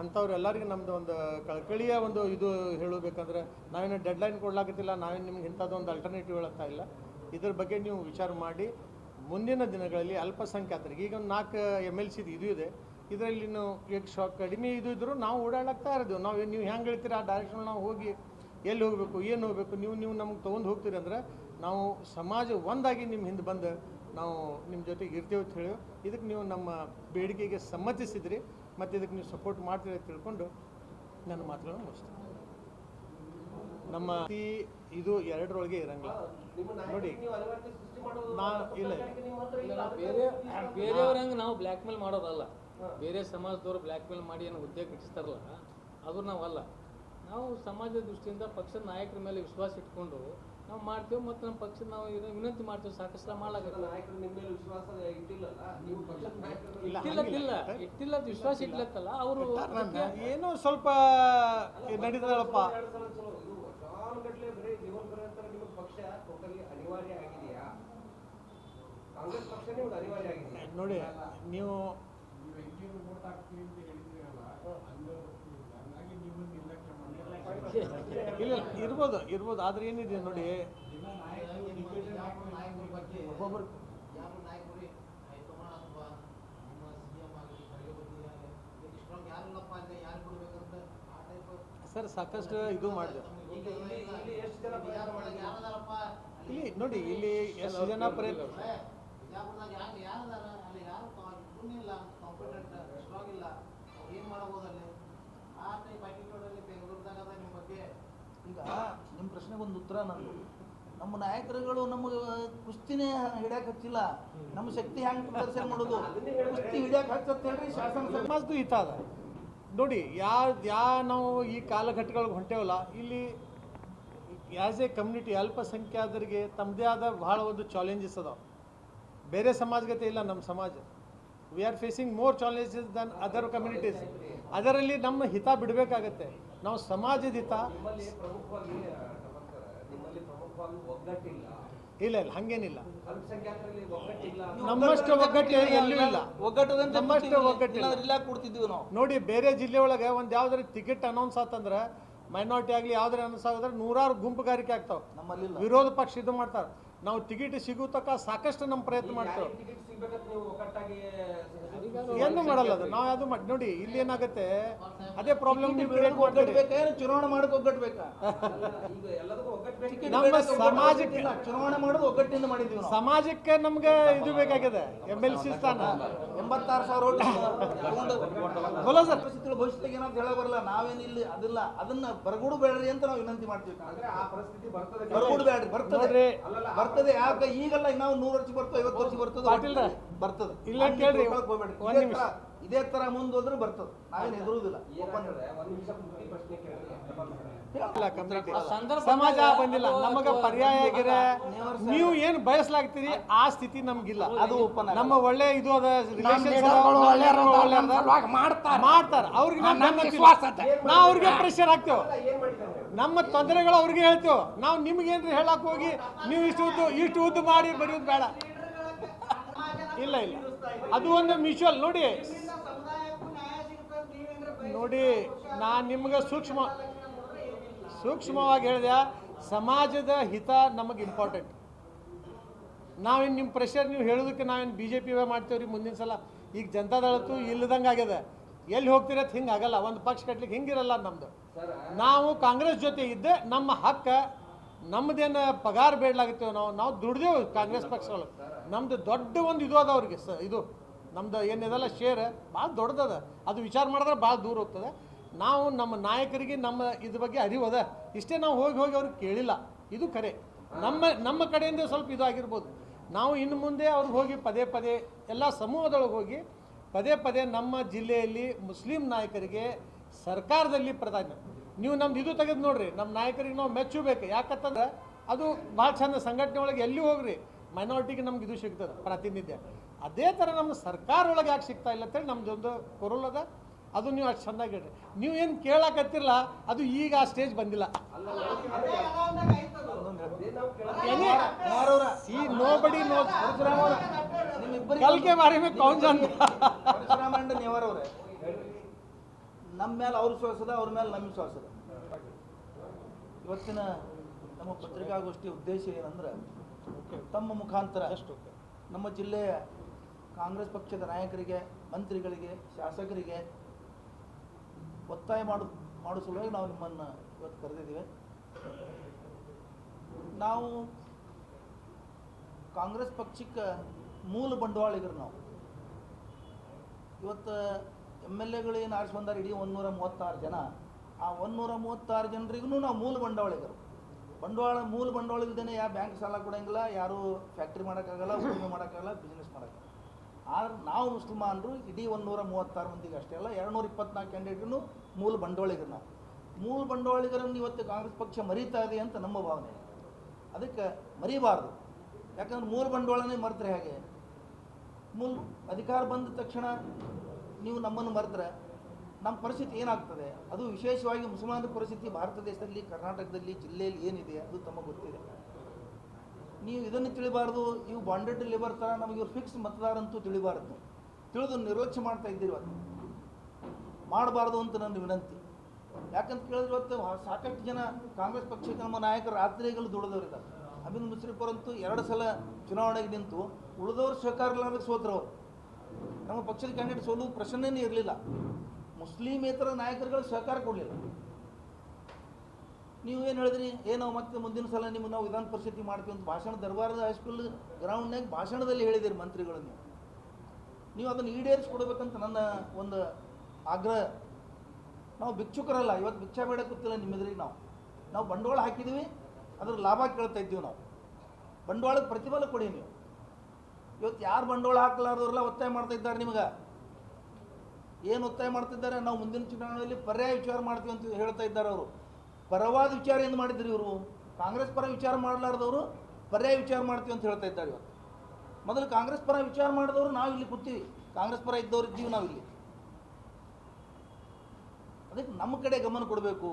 ಅಂಥವ್ರು ಎಲ್ಲರಿಗೂ ನಮ್ಮದು ಒಂದು ಕಳಕಳಿಯ ಒಂದು ಇದು ಹೇಳಬೇಕಂದ್ರೆ ನಾವೇನು ಡೆಡ್ಲೈನ್ ಕೊಡ್ಲಾಕತ್ತಿಲ್ಲ ನಾವೇನು ನಿಮ್ಗೆ ಇಂಥದ್ದು ಒಂದು ಅಲ್ಟರ್ನೇಟಿವ್ ಹೇಳುತ್ತಾ ಇಲ್ಲ. ಇದ್ರ ಬಗ್ಗೆ ನೀವು ವಿಚಾರ ಮಾಡಿ, ಮುಂದಿನ ದಿನಗಳಲ್ಲಿ ಅಲ್ಪಸಂಖ್ಯಾತರಿಗೆ, ಈಗ ಒಂದು ನಾಲ್ಕು ಎಂ ಎಲ್ ಸಿದು ಇದು ಇದೆ. ಇದರಲ್ಲಿ ಈಗ ಶಾಕ್ ಕಡಿಮೆ ಇದು ಇದ್ದರೂ ನಾವು ಓಡಾಡ್ತಾ ಇರೋದು. ನಾವು ನೀವು ಹೆಂಗೆ ಹೇಳ್ತೀರ? ಆ ಡೈರೆಕ್ಷನ್ ನಾವು ಹೋಗಿ ಎಲ್ಲಿ ಹೋಗಬೇಕು ಏನು ಹೋಗಬೇಕು? ನೀವು ನೀವು ನಮ್ಗೆ ತೊಗೊಂಡು ಹೋಗ್ತೀರಿ ಅಂದ್ರೆ ನಾವು ಸಮಾಜ ಒಂದಾಗಿ ನಿಮ್ಮ ಹಿಂದೆ ಬಂದು ನಾವು ನಿಮ್ಮ ಜೊತೆಗೆ ಇರ್ತೀವಿ ಅಂತ ಹೇಳಿ ಇದಕ್ಕೆ ನೀವು ನಮ್ಮ ಬೇಡಿಕೆಗೆ ಸಮ್ಮತಿಸಿದ್ರಿ. ಮತ್ತು ಇದಕ್ಕೆ ನೀವು ಸಪೋರ್ಟ್ ಮಾಡ್ತೀರಿ ಅಂತ ತಿಳ್ಕೊಂಡು ನನ್ನ ಮಾತುಗಳನ್ನು ಮುಗಿಸ್ತೀನಿ. ನಮ್ಮ ಇದು ಎರಡರೊಳಗೆ ಇರಂಗಿಲ್ಲ. ನೋಡಿ ನಾ ಇಲ್ಲ ಬೇರೆ ಇಲ್ಲ, ನಾವು ಬೇರೆ ಬೇರೆಯವ್ರಂಗೆ ನಾವು ಬ್ಲ್ಯಾಕ್ ಮೇಲ್ ಮಾಡೋದಲ್ಲ. ಬೇರೆ ಸಮಾಜದವ್ರು ಬ್ಲ್ಯಾಕ್ ಮೇಲ್ ಮಾಡಿ ಏನು ಹುದ್ದೆ ಗಿಟ್ಟಿಸ್ತಾರಲ್ಲ ಅದು ನಾವಲ್ಲ. ನಾವು ಸಮಾಜದ ದೃಷ್ಟಿಯಿಂದ ಪಕ್ಷದ ನಾಯಕರ ಮೇಲೆ ವಿಶ್ವಾಸ ಇಟ್ಕೊಂಡು ನಾವು ಮಾಡ್ತೇವೆ ಮತ್ತು ನಮ್ಮ ಪಕ್ಷ ನಾವು ಇದನ್ನು ವಿನಂತಿ ಮಾಡ್ತೇವೆ ಸಾಕಷ್ಟು ಸಲ ಇಟ್ಟಿಲ್ಲ ವಿಶ್ವಾಸ ಇಟ್ಲತ್ತಲ್ಲ ಮೇಲೆ ವಿಶ್ವಾಸ ಸ್ವಲ್ಪ ನಡೀತದಪ್ಪ ನೋಡಿ ನಾಯಕರು ಇಲ್ಲ ಇಟ್ಟಿಲ್ಲತ್ತಿಲ್ಲ ಹಂಗಿಲ್ಲ. ಇಟ್ಟಿಲ್ಲ ಅಂತ ವಿಶ್ವಾಸ ಇಟ್ಲತ್ತಲ್ಲ ಅವರು ನನ್ನ ಏನೋ ಸ್ವಲ್ಪ ನಡೀತದಳಪ್ಪ ಎರಡು ಸಲ ಚಲೋ ಇದು ವರ್ಷಾನುಗಟ್ಲೆ ಬರೀ ಜೀವನ ಪರ್ಯಂತರ ನಿಮಗೆ ಪಕ್ಷ ಟೋಟಲಿ ಅನಿವಾರ್ಯ ಆಗಿದೆಯಾ ಕಾಂಗ್ರೆಸ್ ಪಕ್ಷ ನಿಮ್ಗೆ ಅನಿವಾರ್ಯ ಆಗಿದೆಯಾ ನೋಡಿ ನೀವು ಇಲ್ಲ ಇರ್ಬೋದು ಇರ್ಬೋದು ಆದ್ರೆ ಏನಿದೆ ನೋಡಿ ಒಬ್ಬೊಬ್ಬರು ಸರ್ ಸಾಕಷ್ಟು ಇದು ಮಾಡಿದೆ ಇಲ್ಲಿ ನೋಡಿ ಇಲ್ಲಿ ಎಷ್ಟು ಜನ ಪ್ರಯತ್ನ ಇಲ್ಲ ಕಾಂಪಿಟೆಂಟ್ ಸ್ಟ್ರಾಂಗ್ ಇಲ್ಲ ಏನು ಮಾಡ್ಬೋದು ಅಲ್ಲಿ ಆ ಟೈಪ್ ಆಟಿಟ್ಯೂಡಲ್ಲಿ ಬೆಂಗಳೂರದಾಗ ಅದ ನಿಮ್ಮ ಬಗ್ಗೆ ಈಗ ನಿಮ್ಮ ಪ್ರಶ್ನೆಗೆ ಒಂದು ಉತ್ತರ ನಂದು. ನಮ್ಮ ನಾಯಕರುಗಳು ನಮಗೆ ಕುಸ್ತಿನೇ ಹಿಡಿಯಕ್ಕೆ ಹಚ್ಚಿಲ್ಲ. ನಮ್ಮ ಶಕ್ತಿ ಹ್ಯಾಂಗ್ ಪ್ರದರ್ಶನ ಮಾಡೋದು? ಕುಸ್ತಿ ಹಿಡಿಯಕ್ಕೆ ಹಚ್ಚತ್ ಹೇಳ್ರಿ ಶಾಸನ ಸಮಾಜದ್ದು ಹಿತ ಅದ. ನೋಡಿ ಯಾ ಯಾ ನಾವು ಈ ಕಾಲಘಟ್ಟಗಳಿಗೆ ಹೊಂಟೇವಲ್ಲ, ಇಲ್ಲಿ ಆ್ಯಸ್ ಎ ಕಮ್ಯುನಿಟಿ ಅಲ್ಪಸಂಖ್ಯಾತರಿಗೆ ತಮ್ಮದೇ ಆದ ಬಹಳ ಒಂದು ಚಾಲೆಂಜಸ್ ಅದಾವ. ಬೇರೆ ಸಮಾಜಗತೆ ಇಲ್ಲ ನಮ್ಮ ಸಮಾಜ. We are facing more challenges than other communities ಅದರಲ್ಲಿ ನಮ್ಮ ಹಿತ ಬಿಡಬೇಕಾಗತ್ತೆ. ನಾವು ಸಮಾಜದ ಹಿತ. ಇಲ್ಲ ಇಲ್ಲ ಹಂಗೇನಿಲ್ಲ. ನಮ್ಮಷ್ಟು ಒಗ್ಗಟ್ಟು ಎಲ್ಲೂ ಇಲ್ಲ. ನಮ್ಮಷ್ಟು ಒಗ್ಗಟ್ಟಿಲ್ಲ. ನಾವು. ನೋಡಿ ಬೇರೆ ಜಿಲ್ಲೆ ಒಳಗೆ ಒಂದು ಯಾವ್ದಾರು ಟಿಕೆಟ್ ಅನೌನ್ಸ್ ಆತಂದ್ರೆ ಮೈನಾರಿಟಿ ಆಗಲಿ ಯಾವ್ದಾರು ಅನೌನ್ಸ್ ಆಗಿದ್ರೆ ನೂರಾರು ಗುಂಪುಗಾರಿಕೆ ಆಗ್ತಾವ. ವಿರೋಧ ಪಕ್ಷ ಇದು ಮಾಡ್ತಾರೆ. ನಾವು ಟಿಕೆಟ್ ಸಿಗೋ ಸಾಕಷ್ಟು ನಮ್ಮ ಪ್ರಯತ್ನ ಮಾಡ್ತೇವೆ. ಏನು ಮಾಡಲ್ಲ ಅದು? ನಾವು ಅದು ಮಾಡಿ ನೋಡಿ ಇಲ್ಲಿ ಏನಾಗುತ್ತೆ? ಅದೇ ಪ್ರಾಬ್ಲಮ್ ಚುನಾವಣೆ ಮಾಡಕ್ ಒಗ್ಗಟ್ಬೇಕಾ ನಮ್ಮ ಸಮಾಜಕ್ಕೆ-. ಚುನಾವಣೆ ಮಾಡೋದು ಒಗ್ಗಟ್ಟಿಂದ ಮಾಡಿದ್ವಿ ಸಮಾಜಕ್ಕೆ ನಮ್ಗೆ ಇದು ಬೇಕಾಗಿದೆ ಎಂ ಎಲ್ ಸಿ ಸ್ಥಾನ. ಎಂಬತ್ತಾರು ಸಾವಿರ ಓಟ್ ಬೋಲೋ ಸರ್. ಪರಿಸ್ಥಿತಿಗಳು ಭವಿಷ್ಯದಾಗ ಏನಂತ ಹೇಳ ಬರಲ್ಲ. ನಾವೇನ್ ಇಲ್ಲಿ ಅದನ್ನ ಅದನ್ನ ಬರಗೂಡು ಬೇಡ್ರಿ ಅಂತ ನಾವು ವಿನಂತಿ ಮಾಡ್ತೀವಿ. ಅಂದ್ರೆ ಆ ಪರಿಸ್ಥಿತಿ ಬರ್ತದೆ. ಬರಗೂಡು ಬೇಡ್ರಿ ಬರ್ತದೆ. ಬರ್ತದೆ. ಯಾಕೆ? ಈಗಲ್ಲ ನಾವು ನೂರು ವರ್ಷ ಬರ್ತದೆ ಐವತ್ತು ವರ್ಷ ಬರ್ತದೆ ಬರ್ತದೆ. ಇಲ್ಲ ಕೇಳ್ರಿ, ಒಂದ್ ಇದೇ ನಿಮಿಷ. ತರ- ಇದೇ ತರ ಮುಂದೋದ್ರೆ ಬರ್ತದೆ. ನಾವೇನು ಹೆದರುವುದಿಲ್ಲ ಸಮಾಜ ಬಂದಿಲ್ಲ. ನಮಗ ಪರ್ಯಾಯ ಆಗಿರ ನೀವು ಏನ್ ಬಯಸ್ಲಾಗ್ತೀರಿ ಆ ಸ್ಥಿತಿ ನಮ್ಗಿಲ್ಲ. ಅದು ನಮ್ಮ ಒಳ್ಳೆ ಇದು ಅದ ಮಾಡ್ತಾರೆ. ಮಾಡ್ತಾರ. ಅವ್ರಿಗೆ. ನಾವು ಅವ್ರಿಗೆ ಪ್ರೆಷರ್ ಹಾಕ್ತೇವೆ. ನಮ್ಮ ತೊಂದರೆಗಳು ಅವ್ರಿಗೆ ಹೇಳ್ತೇವೆ. ನಾವು ನಿಮ್ಗೇನ್ರಿ ಹೇಳಕ್ ಹೋಗಿ? ನೀವು ಇಷ್ಟು ಉದ್ದು ಇಷ್ಟು ಉದ್ದು ಮಾಡಿ ಬರೆಯೋದು ಬೇಡ. ಇಲ್ಲ ಇಲ್ಲ. ಅದು ಒಂದು ಮ್ಯೂಚುವಲ್ ನೋಡಿ. ನೋಡಿ, ನಾನು ನಿಮ್ಗೆ ಸೂಕ್ಷ್ಮ ಸೂಕ್ಷ್ಮವಾಗಿ ಹೇಳಿದೆ, ಸಮಾಜದ ಹಿತ ನಮಗೆ ಇಂಪಾರ್ಟೆಂಟ್ ನಾವೇನು ನಿಮ್ಮ ಪ್ರೆಷರ್ ನೀವು ಹೇಳೋದಕ್ಕೆ ನಾವೇನು ಬಿ ಜೆ ಪಿ ಮಾಡ್ತೇವೆ ರೀ ಮುಂದಿನ ಸಲ. ಈಗ ಜನತಾದಳತ್ತು ಇಲ್ಲದಂಗೆ ಆಗ್ಯದ. ಎಲ್ಲಿ ಹೋಗ್ತಿರತ್ತೆ ಹಿಂಗೆ ಆಗಲ್ಲ. ಒಂದು ಪಕ್ಷ ಕಟ್ಲಿಕ್ಕೆ ಹಿಂಗಿರಲ್ಲ ನಮ್ಮದು ನಾವು ಕಾಂಗ್ರೆಸ್ ಜೊತೆ ಇದ್ದೆ, ನಮ್ಮ ಹಕ್ಕ ನಮ್ಮದೇನು ಪಗಾರ ಬೇಡಲಾಗುತ್ತೇವೆ ನಾವು ನಾವು ದುಡ್ದೇವು ಕಾಂಗ್ರೆಸ್ ಪಕ್ಷಗಳು. ನಮ್ದು ದೊಡ್ಡ ಒಂದು ಇದು ಅದ ಅವ್ರಿಗೆ, ಸ ಇದು ನಮ್ದು ಏನಿದೆಲ್ಲ ಶೇರ್ ಭಾಳ ದೊಡ್ಡದದ ಅದು. ವಿಚಾರ ಮಾಡಿದ್ರೆ ಭಾಳ ದೂರ ಹೋಗ್ತದೆ. ನಾವು ನಮ್ಮ ನಾಯಕರಿಗೆ ನಮ್ಮ ಇದ್ರ ಬಗ್ಗೆ ಅರಿವದ ಇಷ್ಟೇ ನಾವು ಹೋಗಿ ಹೋಗಿ ಅವ್ರಿಗೆ ಕೇಳಿಲ್ಲ. ಇದು ಕರೆ. ನಮ್ಮ ನಮ್ಮ ಕಡೆಯಿಂದ ಸ್ವಲ್ಪ ಇದು ಆಗಿರ್ಬೋದು. ನಾವು ಇನ್ನು ಮುಂದೆ ಅವ್ರಿಗೆ ಹೋಗಿ ಪದೇ ಪದೇ ಎಲ್ಲ ಸಮೂಹದೊಳಗೆ ಹೋಗಿ ಪದೇ ಪದೇ ನಮ್ಮ ಜಿಲ್ಲೆಯಲ್ಲಿ ಮುಸ್ಲಿಂ ನಾಯಕರಿಗೆ ಸರ್ಕಾರದಲ್ಲಿ ಪ್ರಧಾನ. ನೀವು ನಮ್ದು ಇದು ತೆಗೆದು ನೋಡ್ರಿ. ನಮ್ಮ ನಾಯಕರಿಗೆ ನಾವು ಮೆಚ್ಚಬೇಕು ಯಾಕಂತಂದ್ರೆ ಅದು ಭಾಳ ಚಂದ ಸಂಘಟನೆ ಒಳಗೆ ಎಲ್ಲಿ ಹೋಗ್ರಿ? ಮೈನಾರಿಟಿಗೆ ನಮ್ಗೆ ಇದು ಸಿಗ್ತದೆ, ಪ್ರಾತಿನಿಧ್ಯ. ಅದೇ ಥರ ನಮ್ಮ ಸರ್ಕಾರ ಒಳಗೆ ಯಾಕೆ ಸಿಗ್ತಾ ಇಲ್ಲ ಅಂತೇಳಿ ನಮ್ಮದೊಂದು ಕೊರಲದ ಅದು. ನೀವು ಅಷ್ಟು ಚೆಂದಾಗಿ ಹೇಳ್ರಿ. ನೀವು ಏನು ಕೇಳಕ್ಕತ್ತಿರಲ್ಲ ಅದು ಈಗ ಆ ಸ್ಟೇಜ್ ಬಂದಿಲ್ಲ. ಸಿ ನೋ ಕಲ್ಕೆ ಮಾರಿ ಕೌನ್ ಜನ ನಮ್ಮ ಮೇಲೆ ಅವ್ರ ವಿಶ್ವಾಸ ಅವ್ರ ಮೇಲೆ ನಮ್ಮ ವಿಶ್ವಾಸ ಇವತ್ತಿನ ನಮ್ಮ ಪತ್ರಿಕಾಗೋಷ್ಠಿ ಉದ್ದೇಶ ಏನಂದ್ರೆ ತಮ್ಮ ಮುಖಾಂತರ ನಮ್ಮ ಜಿಲ್ಲೆಯ ಕಾಂಗ್ರೆಸ್ ಪಕ್ಷದ ನಾಯಕರಿಗೆ, ಮಂತ್ರಿಗಳಿಗೆ, ಶಾಸಕರಿಗೆ ಒತ್ತಾಯ ಮಾಡು, ಮಾಡೋ ಸಲುವಾಗಿ ನಾವು ನಿಮ್ಮನ್ನು ಇವತ್ತು ಕರೆದಿದ್ದೀವಿ. ನಾವು ಕಾಂಗ್ರೆಸ್ ಪಕ್ಷಕ್ಕೆ ಮೂಲ ಬಂಡವಾಳಿಗರು ನಾವು. ಇವತ್ತು ಎಂ ಎಲ್ ಎಗಳು ಏನು ಆರಿಸಿ ಬಂದಾರ? ಇಡೀ ಒಂದೂರ ಮೂವತ್ತಾರು ಜನ. ಆ ಒಂದೂರ ಮೂವತ್ತಾರು ಜನರಿಗೂ ನಾವು ಮೂಲ ಬಂಡವಾಳಿಗರು. ಬಂಡವಾಳ, ಮೂಲ ಬಂಡವಾಳ ಇಲ್ದೇನೆ ಯಾವ ಬ್ಯಾಂಕ್ ಸಾಲ ಕೊಡಂಗಿಲ್ಲ, ಯಾರು ಫ್ಯಾಕ್ಟ್ರಿ ಮಾಡೋಕ್ಕಾಗಲ್ಲ ಉದ್ಯಮ ಮಾಡೋಕ್ಕಾಗಲ್ಲ ಬಿಸ್ನೆಸ್ ಮಾಡೋಕ್ಕಾಗಲ್ಲ. ಆದ್ರೆ ನಾವು ಮುಸ್ಲಿಮಾನರು ಇಡೀ ಒಂದೂರ ಮೂವತ್ತಾರು ಮಂದಿಗೆ ಅಷ್ಟೇ ಅಲ್ಲ, ಎರಡುನೂರ ಇಪ್ಪತ್ನಾಲ್ಕು ಕ್ಯಾಂಡಿಡೇಟ್ಗೂ ಮೂಲ ಬಂಡವಾಳಿಗರು ನಾವು. ಮೂಲ ಬಂಡವಾಳಿಗರನ್ನು ಇವತ್ತು ಕಾಂಗ್ರೆಸ್ ಪಕ್ಷ ಮರೀತಾ ಇದೆ ಅಂತ ನಮ್ಮ ಭಾವನೆ. ಅದಕ್ಕೆ ಮರಿಬಾರ್ದು. ಯಾಕಂದ್ರೆ ಮೂಲ ಬಂಡವಾಳನೇ ಮರೆತರೆ ಹೇಗೆ? ಮೂಲ ಅಧಿಕಾರ ಬಂದ ತಕ್ಷಣ ನೀವು ನಮ್ಮನ್ನು ಮರೆತರೆ. ನಮ್ಮ ಪರಿಸ್ಥಿತಿ ಏನಾಗ್ತದೆ? ಅದು ವಿಶೇಷವಾಗಿ ಮುಸಲ್ಮಾನರ ಪರಿಸ್ಥಿತಿ ಭಾರತ ದೇಶದಲ್ಲಿ, ಕರ್ನಾಟಕದಲ್ಲಿ, ಜಿಲ್ಲೆಯಲ್ಲಿ ಏನಿದೆ ಅದು ತಮಗೆ ಗೊತ್ತಿದೆ. ನೀವು ಇದನ್ನು ತಿಳಿಬಾರ್ದು, ಇವು ಬಾಂಡೆಡ್ ಲೇಬರ್ ಥರ ನಮಗೆ ಇವ್ರು ಫಿಕ್ಸ್ ಮತದಾರ ಅಂತೂ ತಿಳಿಬಾರ್ದು. ತಿಳಿದು ನಿರ್ಲಕ್ಷ್ಯ ಮಾಡ್ತಾ ಇದ್ದೀರಿ ಇವತ್ತು. ಮಾಡಬಾರ್ದು ಅಂತ ನನ್ನ ವಿನಂತಿ. ಯಾಕಂತ ಕೇಳಿದ್ರೆ ಇವತ್ತು ಸಾಕಷ್ಟು ಜನ ಕಾಂಗ್ರೆಸ್ ಪಕ್ಷಕ್ಕೆ ನಮ್ಮ ನಾಯಕರು ರಾತ್ರಿಗಳು ದುಡಿದವರಿದ್ದಾರೆ. ಅಮಿನ್ ಮುಶ್ರೀಫರಂತೂ ಎರಡು ಸಲ ಚುನಾವಣೆಗೆ ನಿಂತು ಉಳಿದವರು ಇಲ್ಲದಾಗ ಸೋತ್ರವರು ನಮ್ಮ ಪಕ್ಷದ ಕ್ಯಾಂಡಿಡೇಟ್ ಸೋಲು ಪ್ರಶ್ನೆನೇ ಇರಲಿಲ್ಲ. ಮುಸ್ಲಿಮೇತರ ನಾಯಕರುಗಳು ಸಹಕಾರ ಕೊಡಲಿಲ್ಲ. ನೀವು ಏನು ಹೇಳಿದ್ರಿ? ಏನೋ ಮತ್ತೆ ಮುಂದಿನ ಸಲ ನಿಮ್ಗೆ ನಾವು ವಿಧಾನ ಪರಿಷತ್ತಿ ಮಾಡ್ತೀವಿ ಅಂತ ಭಾಷಣ ದರ್ಬಾರದ ಹೈಸ್ಕೂಲ್ ಗ್ರೌಂಡ್ನಾಗ ಭಾಷಣದಲ್ಲಿ ಹೇಳಿದಿರಿ ಮಂತ್ರಿಗಳು ನೀವು. ನೀವು ಅದನ್ನು ಈಡೇರಿಸ್ಕೊಡ್ಬೇಕಂತ ನನ್ನ ಒಂದು ಆಗ್ರಹ. ನಾವು ಭಿಕ್ಷುಕರಲ್ಲ, ಇವತ್ತು ಭಿಕ್ಷಾ ಬೇಡ ಕೂತಿಲ್ಲ ನಿಮ್ಮೆದ್ರಿಗೆ ನಾವು. ನಾವು ಬಂಡವಾಳ ಹಾಕಿದ್ದೀವಿ ಅದ್ರ ಲಾಭ ಕೇಳ್ತಾ ಇದ್ದೀವಿ ನಾವು. ಬಂಡವಾಳಕ್ಕೆ ಪ್ರತಿಫಲ ಕೊಡಿ ನೀವು. ಇವತ್ತು ಯಾರು ಬಂಡವಾಳ ಹಾಕಲಾರ್ದವ್ರೆಲ್ಲ ಒತ್ತಾಯ ಮಾಡ್ತಾ ಇದ್ದಾರೆ ನಿಮ್ಗೆ? ಏನು ಒತ್ತಾಯ ಮಾಡ್ತಿದ್ದಾರೆ? ನಾವು ಮುಂದಿನ ಚುನಾವಣೆಯಲ್ಲಿ ಪರ್ಯಾಯ ವಿಚಾರ ಮಾಡ್ತೀವಿ ಅಂತ ಹೇಳ್ತಾ ಇದ್ದಾರೆ ಅವರು. ಪರವಾದ ವಿಚಾರ ಏನು ಮಾಡಿದ್ರು ಇವರು? ಕಾಂಗ್ರೆಸ್ ಪರ ವಿಚಾರ ಮಾಡಲಾರ್ದವರು ಪರ್ಯಾಯ ವಿಚಾರ ಮಾಡ್ತೀವಿ ಅಂತ ಹೇಳ್ತಾ ಇದ್ದಾರೆ ಇವತ್ತು ಮೊದಲು ಕಾಂಗ್ರೆಸ್ ಪರ ವಿಚಾರ ಮಾಡಿದವರು ನಾವು ಇಲ್ಲಿ ಕೂತೀವಿ. ಕಾಂಗ್ರೆಸ್ ಪರ ಇದ್ದವರು ಇದ್ದೀವಿ ನಾವು ಇಲ್ಲಿ. ಅದಕ್ಕೆ ನಮ್ಮ ಕಡೆ ಗಮನ ಕೊಡಬೇಕು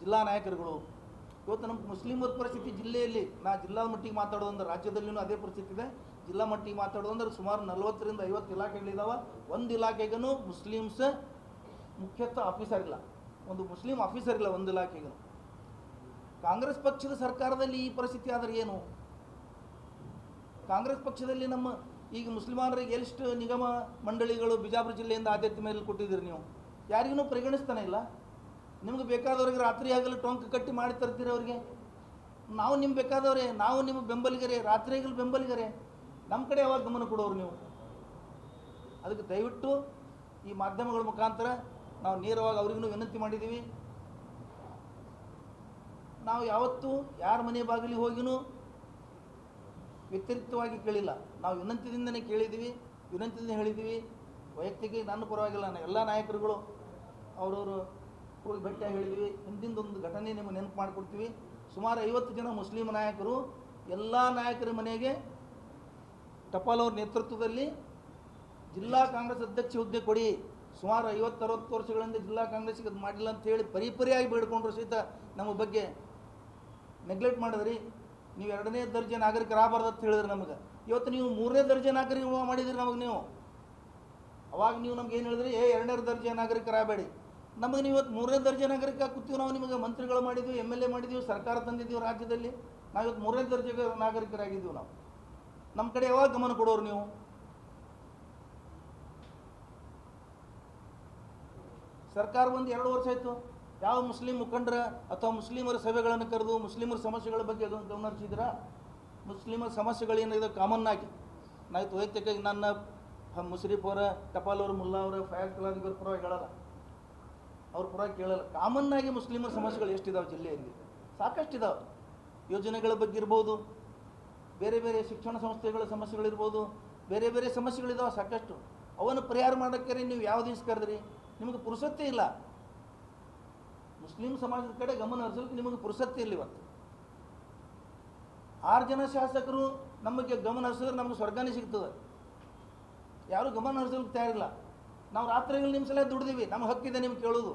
ಜಿಲ್ಲಾ ನಾಯಕರುಗಳು. ಇವತ್ತು ನಮ್ಮ ಮುಸ್ಲಿಮರ ಪರಿಸ್ಥಿತಿ ಜಿಲ್ಲೆಯಲ್ಲಿ ನಾ ಜಿಲ್ಲಾ ಮಟ್ಟಿಗೆ ಮಾತಾಡೋದಂದ್ರೆ ರಾಜ್ಯದಲ್ಲಿನೂ ಅದೇ ಪರಿಸ್ಥಿತಿ ಇದೆ. ಜಿಲ್ಲಾ ಮಟ್ಟಿಗೆ ಮಾತಾಡೋದಂದ್ರೆ ಸುಮಾರು ನಲವತ್ತರಿಂದ ಐವತ್ತು ಇಲಾಖೆಗಳಿದ್ದಾವೆ ಒಂದು ಇಲಾಖೆಗೂ ಮುಸ್ಲಿಮ್ಸ್ ಮುಖ್ಯಸ್ಥ ಆಫೀಸರ್ ಇಲ್ಲ. ಒಂದು ಮುಸ್ಲಿಂ ಆಫೀಸರ್ ಇಲ್ಲ ಒಂದು ಇಲಾಖೆಗೂ ಕಾಂಗ್ರೆಸ್ ಪಕ್ಷದ ಸರ್ಕಾರದಲ್ಲಿ ಈ ಪರಿಸ್ಥಿತಿ ಆದರೆ ಏನು? ಕಾಂಗ್ರೆಸ್ ಪಕ್ಷದಲ್ಲಿ ನಮ್ಮ ಈಗ ಮುಸ್ಲಿಮಾನರಿಗೆ ಎಷ್ಟು ನಿಗಮ ಮಂಡಳಿಗಳು ಬಿಜಾಪುರ ಜಿಲ್ಲೆಯಿಂದ ಆದ್ಯತೆ ಮೇಲೆ ಕೊಟ್ಟಿದ್ದೀರಿ ನೀವು? ಯಾರಿಗೂ ಪರಿಗಣಿಸ್ತಾನೆ ಇಲ್ಲ. ನಿಮ್ಗೆ ಬೇಕಾದವ್ರಿಗೆ ರಾತ್ರಿ ಆಗಲಿ ಟೊಂಕ ಕಟ್ಟಿ ಮಾಡಿ ತರ್ತೀರಿ ಅವ್ರಿಗೆ. ನಾವು ನಿಮ್ಗೆ ಬೇಕಾದವ್ರೆ, ನಾವು ನಿಮ್ಮ ಬೆಂಬಲಿಗರೇ, ರಾತ್ರಿ ಆಗಲು ಬೆಂಬಲಿಗರೇ. ನಮ್ಮ ಕಡೆ ಯಾವಾಗ ಗಮನ ಕೊಡೋರು ನೀವು? ಅದಕ್ಕೆ ದಯವಿಟ್ಟು ಈ ಮಾಧ್ಯಮಗಳ ಮುಖಾಂತರ ನಾವು ನೇರವಾಗಿ ಅವ್ರಿಗೂ ವಿನಂತಿ ಮಾಡಿದ್ದೀವಿ. ನಾವು ಯಾವತ್ತೂ ಯಾರ ಮನೆ ಬಾಗಿಲಿ ಹೋಗಿನೂ ವ್ಯತಿರಿಕ್ತವಾಗಿ ಕೇಳಿಲ್ಲ. ನಾವು ವಿನಂತಿದಿಂದನೇ ಕೇಳಿದ್ದೀವಿ ವಿನಂತಿಯಿಂದ ಹೇಳಿದ್ದೀವಿ. ವೈಯಕ್ತಿಕ ನನ್ನ ಪರವಾಗಿಲ್ಲ ಎಲ್ಲ ನಾಯಕರುಗಳು ಅವರವರು ಹೋಗಿ ಭೇಟಿಯಾಗಿ ಹೇಳಿದ್ವಿ ಹಿಂದಿಂದೊಂದು ಘಟನೆ ನಿಮಗೆ ನೆನಪು ಮಾಡಿಕೊಡ್ತೀವಿ. ಸುಮಾರು ಐವತ್ತು ಜನ ಮುಸ್ಲಿಂ ನಾಯಕರು ಎಲ್ಲ ನಾಯಕರ ಮನೆಗೆ ಟಪಾಲ್ ಅವ್ರ ನೇತೃತ್ವದಲ್ಲಿ ಜಿಲ್ಲಾ ಕಾಂಗ್ರೆಸ್ ಅಧ್ಯಕ್ಷ ಹುದ್ದೆ ಕೊಡಿ. ಸುಮಾರು ಐವತ್ತು, ಅರವತ್ತು ವರ್ಷಗಳಿಂದ ಜಿಲ್ಲಾ ಕಾಂಗ್ರೆಸ್ಗೆ ಅದು ಮಾಡಿಲ್ಲ ಅಂತ ಹೇಳಿ ಪರಿಪರಿಯಾಗಿ ಬೇಡ್ಕೊಂಡ್ರು ಸಹಿತ ನಮ್ಮ ಬಗ್ಗೆ ನೆಗ್ಲೆಕ್ಟ್ ಮಾಡಿದ್ರಿ. ನೀವು ಎರಡನೇ ದರ್ಜೆ ನಾಗರಿಕರಾಗಬಾರ್ದು ಅಂತ ಹೇಳಿದ್ರಿ ನಮಗೆ. ಇವತ್ತು ನೀವು ಮೂರನೇ ದರ್ಜೆ ನಾಗರಿಕ ಮಾಡಿದ್ರಿ ನಮಗೆ ನೀವು. ಅವಾಗ ನೀವು ನಮ್ಗೆ ಏನು ಹೇಳಿದ್ರಿ? ಏ, ಎರಡನೇ ದರ್ಜೆ ನಾಗರಿಕರಾಗಬೇಡಿ ನಮಗೆ ನೀವು ಇವತ್ತು ಮೂರನೇ ದರ್ಜೆ ನಾಗರಿಕ ಕೂತೀವಿ, ನಾವು ನಿಮಗೆ ಮಂತ್ರಿಗಳು ಮಾಡಿದ್ವಿ ಎಂ ಎಲ್ ಎ ಮಾಡಿದ್ದೀವಿ ಸರ್ಕಾರ ತಂದಿದ್ದೀವಿ ರಾಜ್ಯದಲ್ಲಿ. ನಾವು ಇವತ್ತು ಮೂರನೇ ದರ್ಜೆ ನಾಗರಿಕರಾಗಿದ್ದೀವಿ ನಾವು. ನಮ್ಮ ಕಡೆ ಯಾವಾಗ ಗಮನ ಕೊಡೋರು ನೀವು? ಸರ್ಕಾರ ಬಂದು ಎರಡು ವರ್ಷ ಆಯಿತು. ಯಾವ ಮುಸ್ಲಿಂ ಮುಖಂಡರ ಅಥವಾ ಮುಸ್ಲಿಮರ ಸಭೆಗಳನ್ನು ಕರೆದು ಮುಸ್ಲಿಮರ ಸಮಸ್ಯೆಗಳ ಬಗ್ಗೆ ಗಮ- ಗಮನ ಹರಿಸಿದ್ರ ಮುಸ್ಲಿಮರ ಸಮಸ್ಯೆಗಳೇನಿದೆ ಕಾಮನ್ ಆಗಿ. ನಾಯ್ತು ವೈಯಕ್ತಿಕವಾಗಿ ನನ್ನ ಮುಸ್ರಿಫ್ ಅವರ, ಟಪಾಲ್ ಅವರು, ಮುಲ್ಲಾ ಅವರ ಫಯಾಜ್ ಕಲಾದಿ ಪರ ಹೇಳಲ್ಲ. ಅವ್ರ ಪರ ಕೇಳಲ್ಲ. ಕಾಮನ್ ಆಗಿ ಮುಸ್ಲಿಮರ ಸಮಸ್ಯೆಗಳು ಎಷ್ಟಿದಾವೆ ಜಿಲ್ಲೆಯಲ್ಲಿ? ಸಾಕಷ್ಟು ಇದಾವೆ ಯೋಜನೆಗಳ ಬಗ್ಗೆ ಇರ್ಬೋದು. ಬೇರೆ ಬೇರೆ ಶಿಕ್ಷಣ ಸಂಸ್ಥೆಗಳ ಸಮಸ್ಯೆಗಳಿರ್ಬೋದು, ಬೇರೆ ಬೇರೆ ಸಮಸ್ಯೆಗಳಿದಾವೆ ಸಾಕಷ್ಟು. ಅವನ್ನು ಪರಿಹಾರ ಮಾಡೋಕ್ಕೆ ನೀವು ಯಾವ ದಿವಸ ಕರೆದ್ರಿ? ನಿಮಗೆ ಪುರುಸತ್ತೇ ಇಲ್ಲ. ಮುಸ್ಲಿಂ ಸಮಾಜದ ಕಡೆ ಗಮನ ಹರಿಸಲಿಕ್ಕೆ ನಿಮಗೆ ಪುರುಸತ್ತೇ ಇಲ್ಲ ಇವತ್ತು. ಆರು ಜನ ಶಾಸಕರು ನಮಗೆ ಗಮನ ಹರಿಸಿದ್ರೆ ನಮಗೆ ಸ್ವರ್ಗನೇ ಸಿಗ್ತದೆ. ಯಾರು ಗಮನ ಹರಿಸಲಿಕ್ಕೆ ತಯಾರಿಲ್ಲ. ನಾವು ರಾತ್ರಿಗಳು ನಿಮ್ಮ ಸಲ ದುಡ್ದೀವಿ. ನಮ್ಮ ಹಕ್ಕಿದೆ ನಿಮ್ಗೆ ಕೇಳೋದು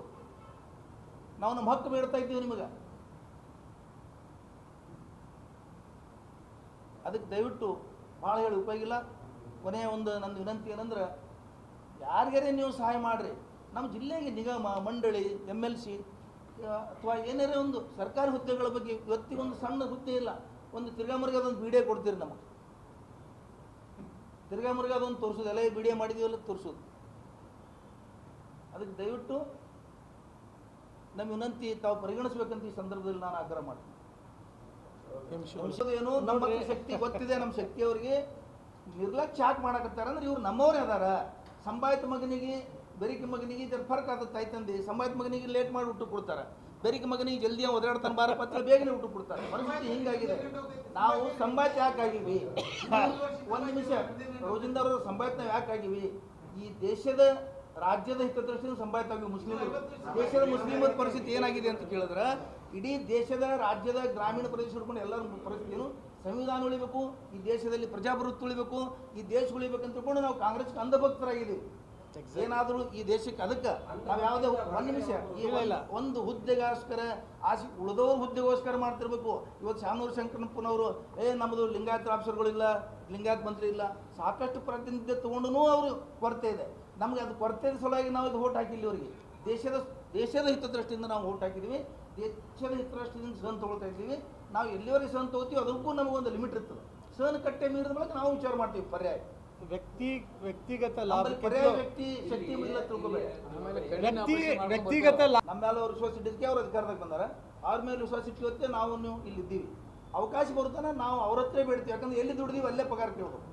ನಾವು ನಮ್ಮ ಹಕ್ಕು ಬೇಡ್ತಾ ಇದ್ದೀವಿ ನಿಮಗೆ. ಅದಕ್ಕೆ ದಯವಿಟ್ಟು ಭಾಳ ಹೇಳಿ ಉಪಯೋಗ ಇಲ್ಲ. ಕೊನೆಯ ಒಂದು ನನ್ನ ವಿನಂತಿ ಏನಂದ್ರೆ, ಯಾರಿಗಾರೇ ನೀವು ಸಹಾಯ ಮಾಡಿರಿ. ನಮ್ಮ ಜಿಲ್ಲೆಗೆ ನಿಗಮ, ಮಂಡಳಿ ಎಂ ಎಲ್ ಸಿ ಅಥವಾ ಏನಾರೇ ಒಂದು ಸರ್ಕಾರಿ ಹುದ್ದೆಗಳ ಬಗ್ಗೆ ಇವತ್ತಿಗೊಂದು ಸಣ್ಣ ಹುದ್ದೆ ಇಲ್ಲ. ಒಂದು ತಿರ್ಗಾಮರ್ಗ ಅದೊಂದು ವಿಡಿಯೋ ಕೊಡ್ತೀರಿ ನಮಗೆ. ತಿರ್ಗಾಮರ್ಗ ಅದೊಂದು ತೋರಿಸೋದು. ಎಲ್ಲ ವಿಡಿಯೋ ಮಾಡಿದೀವಲ್ಲ ತೋರಿಸೋದು. ಅದಕ್ಕೆ ದಯವಿಟ್ಟು ನಮ್ಮ ವಿನಂತಿ, ತಾವು ಪರಿಗಣಿಸ್ಬೇಕಂತ ಈ ಸಂದರ್ಭದಲ್ಲಿ ನಾನು ಆಗ್ರಹ ಮಾಡ್ತೀನಿ. ಏನು? ನಮ್ಮ ಶಕ್ತಿ ಗೊತ್ತಿದೆ, ನಮ್ಮ ಶಕ್ತಿ ಅವ್ರಿಗೆ ನಿರ್ಲಕ್ಷ್ಯ ಯಾಕೆ ಮಾಡಕತ್ತಾರ? ಅಂದ್ರೆ ಇವ್ರು ನಮ್ಮವ್ರೇ ಅದಾರ. ಸಂಬಾಯಿತ ಮಗನಿಗೆ, ಬೆರಿಕೆ ಮಗನಿಗೆ ಜರ ಫರ್ಕ್ ಆದ ತಾಯಿ ತಂದೆ. ಮಗನಿಗೆ ಲೇಟ್ ಮಾಡಿ ಊಟ ಕೊಡ್ತಾರೆ. ಬೆರಿಕೆ ಮಗನಿಗೆ ಜಲ್ದಿ ಅವ ಒದಾಡ್ತಾನೆ ಬಾರ ಪತ್ರ ಬೇಗನೆ ಊಟ ಕೊಡ್ತಾರೆ. ಪರಿಸ್ಥಿತಿ ಹಿಂಗಾಗಿದೆ. ನಾವು ಸಂಬಾಯಿತ ಯಾಕಾಗಿವಿ ಒಂದು ನಿಮಿಷ, ರೋಜಿಂದ ಅವರು ಸಂಬಾಯಿತ ನಾವು ಯಾಕಾಗಿವಿ ಈ ದೇಶದ, ರಾಜ್ಯದ ಹಿತದೃಷ್ಟಿಯಿಂದ ಸಂಬಾಯತ್ ಆಗಿವಿ ಮುಸ್ಲಿಮರು. ದೇಶದ ಮುಸ್ಲಿಮರ ಪರಿಸ್ಥಿತಿ ಏನಾಗಿದೆ ಅಂತ ಕೇಳಿದ್ರೆ ಇಡೀ ದೇಶದ ರಾಜ್ಯದ ಗ್ರಾಮೀಣ ಪ್ರದೇಶ ಹಿಡ್ಕೊಂಡು ಎಲ್ಲರ ಪರಿಸ್ಥಿತಿ ಏನು ಸಂವಿಧಾನ ಉಳಿಬೇಕು ಈ ದೇಶದಲ್ಲಿ ಪ್ರಜಾಪ್ರಭುತ್ವ ಉಳಿಬೇಕು ಈ ದೇಶ ಉಳಿಬೇಕು ಅಂತ ತಿಳ್ಕೊಂಡು ನಾವು ಕಾಂಗ್ರೆಸ್ಗೆ ಅಂಧಭಕ್ತರಾಗಿದ್ದೀವಿ. ಏನಾದರೂ ಈ ದೇಶಕ್ಕೆ ಅದಕ್ಕೆ ನಾವು ಯಾವುದೇ ಒಂದು ನಿಮಿಷ ಇಲ್ಲ ಒಂದು- ಒಂದು ಹುದ್ದೆಗೋಸ್ಕರ ಆಸೆ ಉಳಿದವ್ರ ಹುದ್ದೆಗೋಸ್ಕರ ಮಾಡ್ತಿರ್ಬೇಕು. ಇವತ್ತು ಶಾಮನೂರು ಶಂಕರಪ್ಪನವರು ಏ ನಮ್ಮದು ಲಿಂಗಾಯತ ಆಫೀಸರ್ಗಳಿಲ್ಲ ಲಿಂಗಾಯತ ಮಂತ್ರಿ ಇಲ್ಲ ಸಾಕಷ್ಟು ಪ್ರಾತಿನಿಧ್ಯ ತೊಗೊಂಡು ಅವರು ಕೊರತೆ ಇದೆ. ನಮಗೆ ಅದು ಕೊರತೆ ಸಲುವಾಗಿ ನಾವು ಇದು ಓಟ್ ಹಾಕಿಲ್ಲ ಇವರಿಗೆ. ದೇಶದ ದೇಶದ ಹಿತದೃಷ್ಟಿಯಿಂದ ನಾವು ಓಟ್ ಹಾಕಿದ್ದೀವಿ ದೇಶದ ಹಿತರಾಷ್ಟ್ರದಿಂದ ಸಹನ್ ತೊಗೊಳ್ತಾ ಇದ್ದೀವಿ. ನಾವು ಎಲ್ಲಿವರೆಗೆ ಸಹನ್ ತೊಗೋತೀವಿ ಅದಕ್ಕೂ ನಮಗೊಂದು ಲಿಮಿಟ್ ಇರ್ತದೆ. ಸಹನ್ ಕಟ್ಟೆ ಮೀರಿದ ಮೇಲೆ ನಾವು ವಿಚಾರ ಮಾಡ್ತೀವಿ ಪರ್ಯಾಯ. ವ್ಯಕ್ತಿ ವ್ಯಕ್ತಿಗತ ಲಾಭ ವ್ಯಕ್ತಿ ಶಕ್ತಿ ತಿಳ್ಕೊಬೇಡಿ ಆಮೇಲೆ ವ್ಯಕ್ತಿ ವ್ಯಕ್ತಿಗತ ನಮ್ಮ ಮೇಲೆ ಅವ್ರು ವಿಶ್ವಾಸ ಇಟ್ಟಿದ್ದಕ್ಕೆ ಅವ್ರು ಅಧಿಕಾರದಾಗ ಬಂದಾರ. ಅವ್ರ ಮೇಲೆ ವಿಶ್ವಾಸ ಇಟ್ಟಿವತ್ತೆ ನಾವು ನೀವು ಇಲ್ಲಿ ಇದ್ದೀವಿ ಅವಕಾಶ ಬರುತ್ತಾನೆ ನಾವು ಅವ್ರ ಹತ್ರ ಬೇಡ್ತೀವಿ. ಯಾಕಂದ್ರೆ ಎಲ್ಲಿ ದುಡಿದೀವಿ ಅಲ್ಲೇ ಪಗಾರ ಕೇಳ್ಬೇಕು.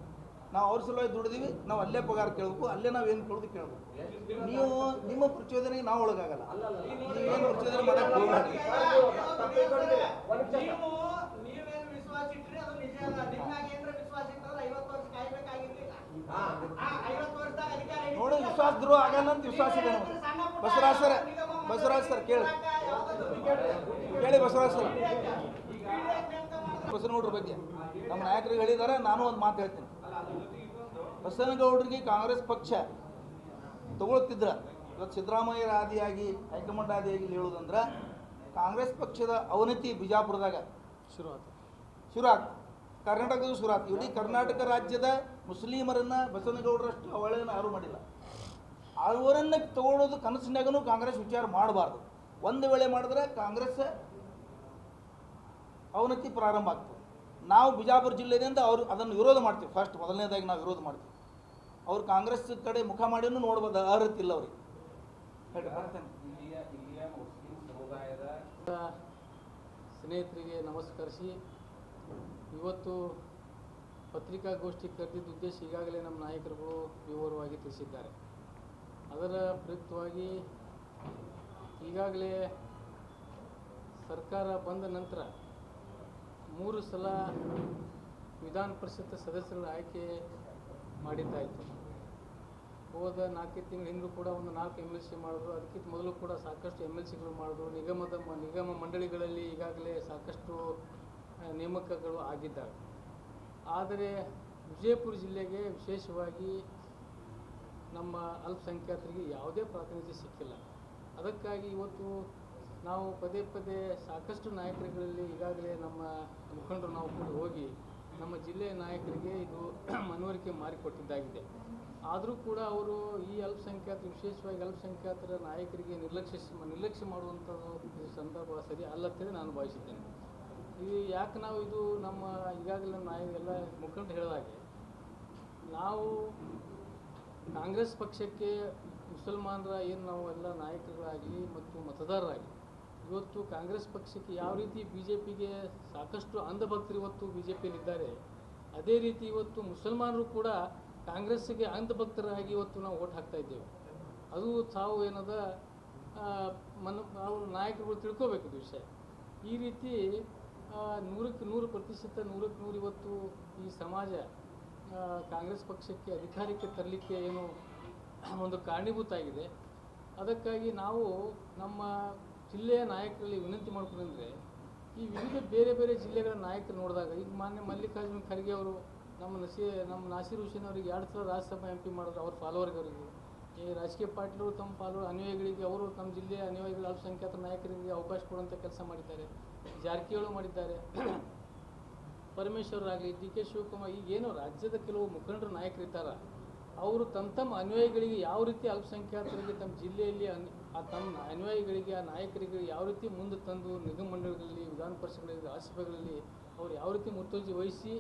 ನಾವು ಅವ್ರ ಸಲುವಾಗಿ ದುಡಿದೀವಿ ನಾವು ಅಲ್ಲೇ ಪಗಾರ ಕೇಳಬೇಕು ಅಲ್ಲೇ ನಾವು ಏನು ಕೊಡೋದು ಕೇಳಬೇಕು. ನೀವು ನಿಮ್ಮ ಪ್ರಚೋದನೆಗೆ ನಾವು ಒಳಗಾಗಲ್ಲ. ನೀವೇನು ಪ್ರಚೋದನೆ ಮಾಡಕ್ಕೆ ಹೋಗ್ಬೇಡಿ. ನೋಡಿ ವಿಶ್ವಾಸ ದ್ರೋಹ ಆಗಲ್ಲ ಅಂತ ವಿಶ್ವಾಸ ಇದೆ ನಮಗೆ. ಬಸವರಾಜ್ ಸರ್ ಬಸವರಾಜ್ ಸರ್ ಕೇಳಿ. ಕೇಳಿ. ಬಸವರಾಜ್ ಸರ್. ಬಸವನಗೌಡ್ರ ಬಗ್ಗೆ. ನಮ್ಮ ನಾಯಕರಿಗೆ ಹೇಳಿದ್ದಾರೆ ನಾನು ಒಂದು ಮಾತು ಹೇಳ್ತೀನಿ. ಬಸವನಗೌಡರಿಗೆ ಕಾಂಗ್ರೆಸ್ ಪಕ್ಷ ತಗೊಳ್ತಿದ್ರ. ಇವತ್ತು ಸಿದ್ದರಾಮಯ್ಯರ ಆದಿಯಾಗಿ ಹೈಕಮಾಂಡ್ ಆದಿಯಾಗಿ ಹೇಳೋದಂದ್ರ ಹೇಳೋದಂದ್ರೆ ಕಾಂಗ್ರೆಸ್ ಪಕ್ಷದ ಅವನತಿ ಬಿಜಾಪುರದಾಗ. ಶುರು ಆಯ್ತು ಶುರು ಆಗ್ತದೆ ಕರ್ನಾಟಕದ ಶುರು ಆಗ್ತದೆ ಇಡೀ ಕರ್ನಾಟಕ ರಾಜ್ಯದ ಮುಸ್ಲಿಮರನ್ನ ಬಸನಗೌಡರಷ್ಟು ಅವಳನ್ನು ಯಾರೂ ಮಾಡಿಲ್ಲ. ಅವರನ್ನ ತಗೊಳ್ಳೋದು ಕನಸಿನಾಗನೂ ಕಾಂಗ್ರೆಸ್ ವಿಚಾರ ಮಾಡಬಾರ್ದು. ಒಂದು ವೇಳೆ ಮಾಡಿದ್ರೆ ಕಾಂಗ್ರೆಸ್ ಅವನತಿ ಪ್ರಾರಂಭ ಆಗ್ತದೆ. ನಾವು ಬಿಜಾಪುರ ಜಿಲ್ಲೆಯಿಂದ ಅವರು ಅದನ್ನು ವಿರೋಧ ಮಾಡ್ತೀವಿ. ಫಸ್ಟ್ ಮೊದಲನೇದಾಗಿ ನಾವು ವಿರೋಧ ಮಾಡ್ತೀವಿ. ಅವ್ರು ಕಾಂಗ್ರೆಸ್ ಕಡೆ ಮುಖ ಮಾಡಿನೂ ನೋಡ್ಬೋದು ಅರ್ಹತೆ ಇಲ್ಲ ಅವ್ರಿಗೆ. ಇಲ್ಲಿಯ ಇಲ್ಲಿಯ ಸಮುದಾಯದ ಸ್ನೇಹಿತರಿಗೆ ನಮಸ್ಕರಿಸಿ ಇವತ್ತು ಪತ್ರಿಕಾಗೋಷ್ಠಿ ಕರೆದಿದ್ದ ಉದ್ದೇಶ ಈಗಾಗಲೇ ನಮ್ಮ ನಾಯಕರುಗಳು ವಿವರವಾಗಿ ತಿಳಿಸಿದ್ದಾರೆ. ಅದರ ಪ್ರಯುಕ್ತವಾಗಿ ಈಗಾಗಲೇ ಸರ್ಕಾರ ಬಂದ ನಂತರ ಮೂರು ಸಲ ವಿಧಾನ ಪರಿಷತ್ ಸದಸ್ಯರ ಆಯ್ಕೆ ಮಾಡಿದ್ದಾಯಿತು ಹೋದ ನಾಲ್ಕೈದು ತಿಂಗಳ ಹಿಂದೂ ಕೂಡ ಒಂದು ನಾಲ್ಕು ಎಂ ಎಲ್ ಸಿ ಮಾಡಿದ್ರು. ಅದಕ್ಕಿಂತ ಮೊದಲು ಕೂಡ ಸಾಕಷ್ಟು ಎಂ ಎಲ್ ಸಿಗಳು ಮಾಡಿದ್ರು. ನಿಗಮದ ಮ- ನಿಗಮ ಮಂಡಳಿಗಳಲ್ಲಿ ಈಗಾಗಲೇ ಸಾಕಷ್ಟು ನೇಮಕಗಳು ಆಗಿದ್ದಾವೆ. ಆದರೆ ವಿಜಯಪುರ ಜಿಲ್ಲೆಗೆ ವಿಶೇಷವಾಗಿ ನಮ್ಮ ಅಲ್ಪಸಂಖ್ಯಾತರಿಗೆ ಯಾವುದೇ ಪ್ರಾತಿನಿಧ್ಯ ಸಿಕ್ಕಿಲ್ಲ. ಅದಕ್ಕಾಗಿ ಇವತ್ತು ನಾವು ಪದೇ ಪದೇ ಸಾಕಷ್ಟು ನಾಯಕರುಗಳಲ್ಲಿ ಈಗಾಗಲೇ ನಮ್ಮ ಮುಖಂಡರು ನಾವು ಕೂಡ ಹೋಗಿ ನಮ್ಮ ಜಿಲ್ಲೆಯ ನಾಯಕರಿಗೆ ಇದು ಮನವರಿಕೆ ಮಾಡಿಕೊಟ್ಟಿದ್ದಾಗಿದೆ. ಆದರೂ ಕೂಡ ಅವರು ಈ ಅಲ್ಪಸಂಖ್ಯಾತ ವಿಶೇಷವಾಗಿ ಅಲ್ಪಸಂಖ್ಯಾತರ ನಾಯಕರಿಗೆ ನಿರ್ಲಕ್ಷ್ಯ ನಿರ್ಲಕ್ಷ್ಯ ಮಾಡುವಂಥದ್ದು ಸಂದರ್ಭ ಸರಿ ಅಲ್ಲಂತೇಳಿ ನಾನು ಭಾವಿಸಿದ್ದೇನೆ ಇದು ಯಾಕೆ ನಾವು ಇದು ನಮ್ಮ ಈಗಾಗಲೇ ನಾಯ ಎಲ್ಲ ಮುಖಂಡರು ಹೇಳಿದಾಗೆ, ನಾವು ಕಾಂಗ್ರೆಸ್ ಪಕ್ಷಕ್ಕೆ ಮುಸಲ್ಮಾನರ ಏನು ನಾವು ಎಲ್ಲ ನಾಯಕರಾಗಲಿ ಮತ್ತು ಮತದಾರರಾಗಲಿ ಇವತ್ತು ಕಾಂಗ್ರೆಸ್ ಪಕ್ಷಕ್ಕೆ ಯಾವ ರೀತಿ ಬಿ ಜೆ ಪಿಗೆ ಸಾಕಷ್ಟು ಅಂಧಭಕ್ತರು ಇವತ್ತು ಬಿ ಜೆ ಪಿಯಲ್ಲಿದ್ದಾರೆ ಅದೇ ರೀತಿ ಇವತ್ತು ಮುಸಲ್ಮಾನರು ಕೂಡ ಕಾಂಗ್ರೆಸ್ಸಿಗೆ ಅಂಧಭಕ್ತರಾಗಿ ಇವತ್ತು ನಾವು ಓಟ್ ಹಾಕ್ತಾ ಇದ್ದೇವೆ. ಅದು ತಾವು ಏನದ ಮನ ಅವ್ರ ನಾಯಕರುಗಳು ತಿಳ್ಕೋಬೇಕು ವಿಷಯ. ಈ ರೀತಿ ನೂರಕ್ಕೆ ನೂರು ಪ್ರತಿಶತ, ನೂರಕ್ಕೆ ನೂರು ಇವತ್ತು ಈ ಸಮಾಜ ಕಾಂಗ್ರೆಸ್ ಪಕ್ಷಕ್ಕೆ ಅಧಿಕಾರಕ್ಕೆ ತರಲಿಕ್ಕೆ ಏನು ಒಂದು ಕಾರಣೀಭೂತ ಆಗಿದೆ. ಅದಕ್ಕಾಗಿ ನಾವು ನಮ್ಮ ಜಿಲ್ಲೆಯ ನಾಯಕರಲ್ಲಿ ವಿನಂತಿ ಮಾಡ್ಕೊಂಡ್ರೆ, ಈ ವಿವಿಧ ಬೇರೆ ಬೇರೆ ಜಿಲ್ಲೆಗಳ ನಾಯಕರು ನೋಡಿದಾಗ, ಈಗ ಮಾನ್ಯ ಮಲ್ಲಿಕಾರ್ಜುನ ಖರ್ಗೆ ಅವರು ನಮ್ಮ ನಸಿ, ನಮ್ಮ ನಾಸೀರ್ ಹುಸೇನ್ ಅವರಿಗೆ ಎರಡು ಸಲ ರಾಜ್ಯಸಭಾ ಎಂ ಪಿ ಮಾಡಿದ್ರು, ಅವ್ರ ಫಾಲೋವರ್ಗವರಿಗೆ ಈ ರಾಜಕೀಯ ಪಾರ್ಟಿಗಳು ತಮ್ಮ ಫಾಲೋ ಅನುಯಾಯಿಗಳಿಗೆ ಅವರು ತಮ್ಮ ಜಿಲ್ಲೆಯ ಅನುಯಾಯಿಗಳ ಅಲ್ಪಸಂಖ್ಯಾತ ನಾಯಕರಿಗೆ ಅವಕಾಶ ಕೊಡುವಂಥ ಕೆಲಸ ಮಾಡಿದ್ದಾರೆ. ಜಾರಕಿಹೊಳಿ ಮಾಡಿದ್ದಾರೆ. ಪರಮೇಶ್ವರರಾಗಲಿ ಡಿ ಕೆ ಶಿವಕುಮಾರ್ ಈಗೇನು ರಾಜ್ಯದ ಕೆಲವು ಮುಖಂಡರು ನಾಯಕರಿದ್ದಾರೆ, ಅವರು ತಮ್ಮ ತಮ್ಮ ಅನ್ವಯಗಳಿಗೆ ಯಾವ ರೀತಿ ಅಲ್ಪಸಂಖ್ಯಾತರಿಗೆ ತಮ್ಮ ಜಿಲ್ಲೆಯಲ್ಲಿ ಅನ್ ಆ ತಮ್ಮ ಅನುಯಾಯಿಗಳಿಗೆ ಆ ನಾಯಕರಿಗೆ ಯಾವ ರೀತಿ ಮುಂದೆ ತಂದು ನಿಗಮ ಮಂಡಳಿಗಳಲ್ಲಿ, ವಿಧಾನ ಪರಿಷತ್ಗಳಲ್ಲಿ, ರಾಜ್ಯಸಭೆಗಳಲ್ಲಿ ಅವ್ರು ಯಾವ ರೀತಿ ಮುತುವರ್ಜಿ ವಹಿಸಿ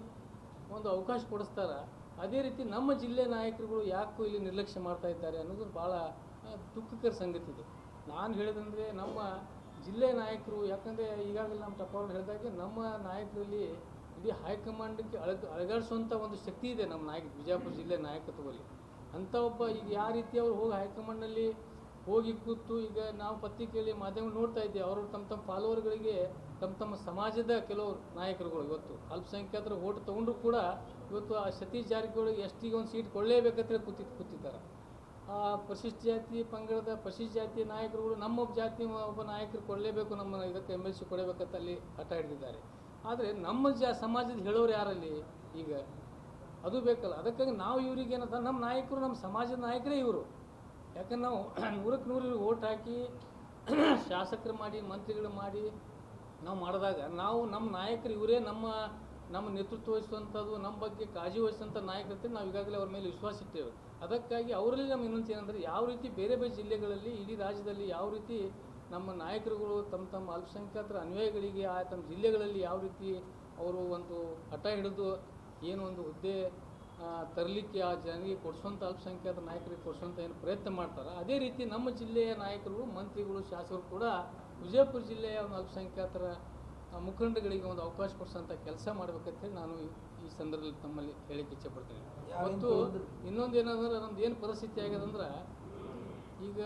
ಒಂದು ಅವಕಾಶ ಕೊಡಿಸ್ತಾರೆ, ಅದೇ ರೀತಿ ನಮ್ಮ ಜಿಲ್ಲೆ ನಾಯಕರುಗಳು ಯಾಕೋ ಇಲ್ಲಿ ನಿರ್ಲಕ್ಷ್ಯ ಮಾಡ್ತಾ ಇದ್ದಾರೆ ಅನ್ನೋದು ಭಾಳ ದುಃಖಕರ ಸಂಗತಿ ಇದೆ. ನಾನು ಹೇಳಿದಂದರೆ ನಮ್ಮ ಜಿಲ್ಲೆ ನಾಯಕರು, ಯಾಕಂದರೆ ಈಗಾಗಲೇ ನಮ್ಮ ಟಪಾಲ್ ಹೇಳಿದಾಗೆ ನಮ್ಮ ನಾಯಕರಲ್ಲಿ ಇಡೀ ಹೈಕಮಾಂಡ್ಗೆ ಅಳಗ ಅಳಗಾಡಿಸುವಂಥ ಒಂದು ಶಕ್ತಿ ಇದೆ ನಮ್ಮ ನಾಯಕ, ಬಿಜಾಪುರ ಜಿಲ್ಲೆ ನಾಯಕತ್ವದಲ್ಲಿ. ಅಂಥ ಒಬ್ಬ ಈಗ ಯಾವ ರೀತಿ ಅವರು ಹೋಗಿ ಹೈಕಮಾಂಡ್ನಲ್ಲಿ ಹೋಗಿ ಕೂತು ಈಗ ನಾವು ಪತ್ರಿಕೆಯಲ್ಲಿ ಮಾಧ್ಯಮ ನೋಡ್ತಾ ಇದ್ದೇವೆ. ಅವರು ತಮ್ಮ ತಮ್ಮ ಫಾಲೋವರ್ಗಳಿಗೆ ತಮ್ಮ ತಮ್ಮ ಸಮಾಜದ ಕೆಲವು ನಾಯಕರುಗಳು ಇವತ್ತು ಅಲ್ಪಸಂಖ್ಯಾತರು ಓಟ್ ತೊಗೊಂಡ್ರು ಕೂಡ ಇವತ್ತು ಆ ಸತೀಶ್ ಜಾರಕಿಹೊಳಿ ಎಷ್ಟಿಗೆ ಒಂದು ಸೀಟ್ ಕೊಳ್ಳೇಬೇಕಂತ ಕೂತಿ ಕೂತಿದ್ದಾರೆ. ಆ ಪರಿಶಿಷ್ಟ ಜಾತಿ ಪಂಗಡದ ಪರಿಶಿಷ್ಟ ಜಾತಿಯ ನಾಯಕರುಗಳು ನಮ್ಮ ಜಾತಿ ಒಬ್ಬ ನಾಯಕರು ಕೊಡಲೇಬೇಕು, ನಮ್ಮ ಇದಕ್ಕೆ ಎಂ ಎಲ್ ಸಿ ಕೊಡಬೇಕಂತ ಅಲ್ಲಿ ಹಠ ಹಿಡಿದಿದ್ದಾರೆ. ಆದರೆ ನಮ್ಮ ಜಾ ಸಮಾಜದ ಹೇಳೋರು ಯಾರಲ್ಲಿ? ಈಗ ಅದು ಬೇಕಲ್ಲ. ಅದಕ್ಕಾಗಿ ನಾವು ಇವ್ರಿಗೆ ಏನದ ನಮ್ಮ ನಾಯಕರು ನಮ್ಮ ಸಮಾಜದ ನಾಯಕರೇ ಇವರು. ಯಾಕಂದ್ರೆ ನಾವು ನೂರಕ್ಕೆ ನೂರು ಓಟ್ ಹಾಕಿ ಶಾಸಕರು ಮಾಡಿ, ಮಂತ್ರಿಗಳು ಮಾಡಿ ನಾವು ಮಾಡಿದಾಗ ನಾವು ನಮ್ಮ ನಾಯಕರು ಇವರೇ ನಮ್ಮ ನಮ್ಮ ನೇತೃತ್ವ ವಹಿಸುವಂಥದ್ದು, ನಮ್ಮ ಬಗ್ಗೆ ಕಾಳಜಿ ವಹಿಸುವಂಥ ನಾಯಕರಂತೆ ನಾವು ಈಗಾಗಲೇ ಅವ್ರ ಮೇಲೆ ವಿಶ್ವಾಸ ಇಟ್ಟೇವೆ ಅದಕ್ಕಾಗಿ ಅವರಲ್ಲಿ ನಮ್ಮ ಇನ್ನೊಂದು ಏನಂದರೆ ಯಾವ ರೀತಿ ಬೇರೆ ಬೇರೆ ಜಿಲ್ಲೆಗಳಲ್ಲಿ, ಇಡೀ ರಾಜ್ಯದಲ್ಲಿ ಯಾವ ರೀತಿ ನಮ್ಮ ನಾಯಕರುಗಳು ತಮ್ಮ ತಮ್ಮ ಅಲ್ಪಸಂಖ್ಯಾತರ ಅನ್ವಯಗಳಿಗೆ ಆ ತಮ್ಮ ಜಿಲ್ಲೆಗಳಲ್ಲಿ ಯಾವ ರೀತಿ ಅವರು ಒಂದು ಹಠ ಹಿಡಿದು ಏನು ಒಂದು ಹುದ್ದೆ ತರಲಿಕ್ಕೆ ಆ ಜನರಿಗೆ ಕೊಡಿಸುವಂಥ ಅಲ್ಪಸಂಖ್ಯಾತ ನಾಯಕರಿಗೆ ಕೊಡಿಸುವಂಥ ಏನು ಪ್ರಯತ್ನ ಮಾಡ್ತಾರೆ. ಅದೇ ರೀತಿ ನಮ್ಮ ಜಿಲ್ಲೆಯ ನಾಯಕರು ಮಂತ್ರಿಗಳು ಶಾಸಕರು ಕೂಡ ವಿಜಯಪುರ ಜಿಲ್ಲೆಯ ಒಂದು ಅಲ್ಪಸಂಖ್ಯಾತರ ಮುಖಂಡಗಳಿಗೆ ಒಂದು ಅವಕಾಶ ಕೊಡಿಸೋಂಥ ಕೆಲಸ ಮಾಡ್ಬೇಕಂತೇಳಿ ನಾನು ಈ- ಸಂದರ್ಭದಲ್ಲಿ ತಮ್ಮಲ್ಲಿ ಹೇಳಕ್ಕೆ ಇಚ್ಛೆಪಡ್ತೀನಿ ಮತ್ತು ಇನ್ನೊಂದು ಏನಂದ್ರೆ ನಮ್ದು ಏನು ಪರಿಸ್ಥಿತಿ ಆಗ್ಯದಂದ್ರೆ ಈಗ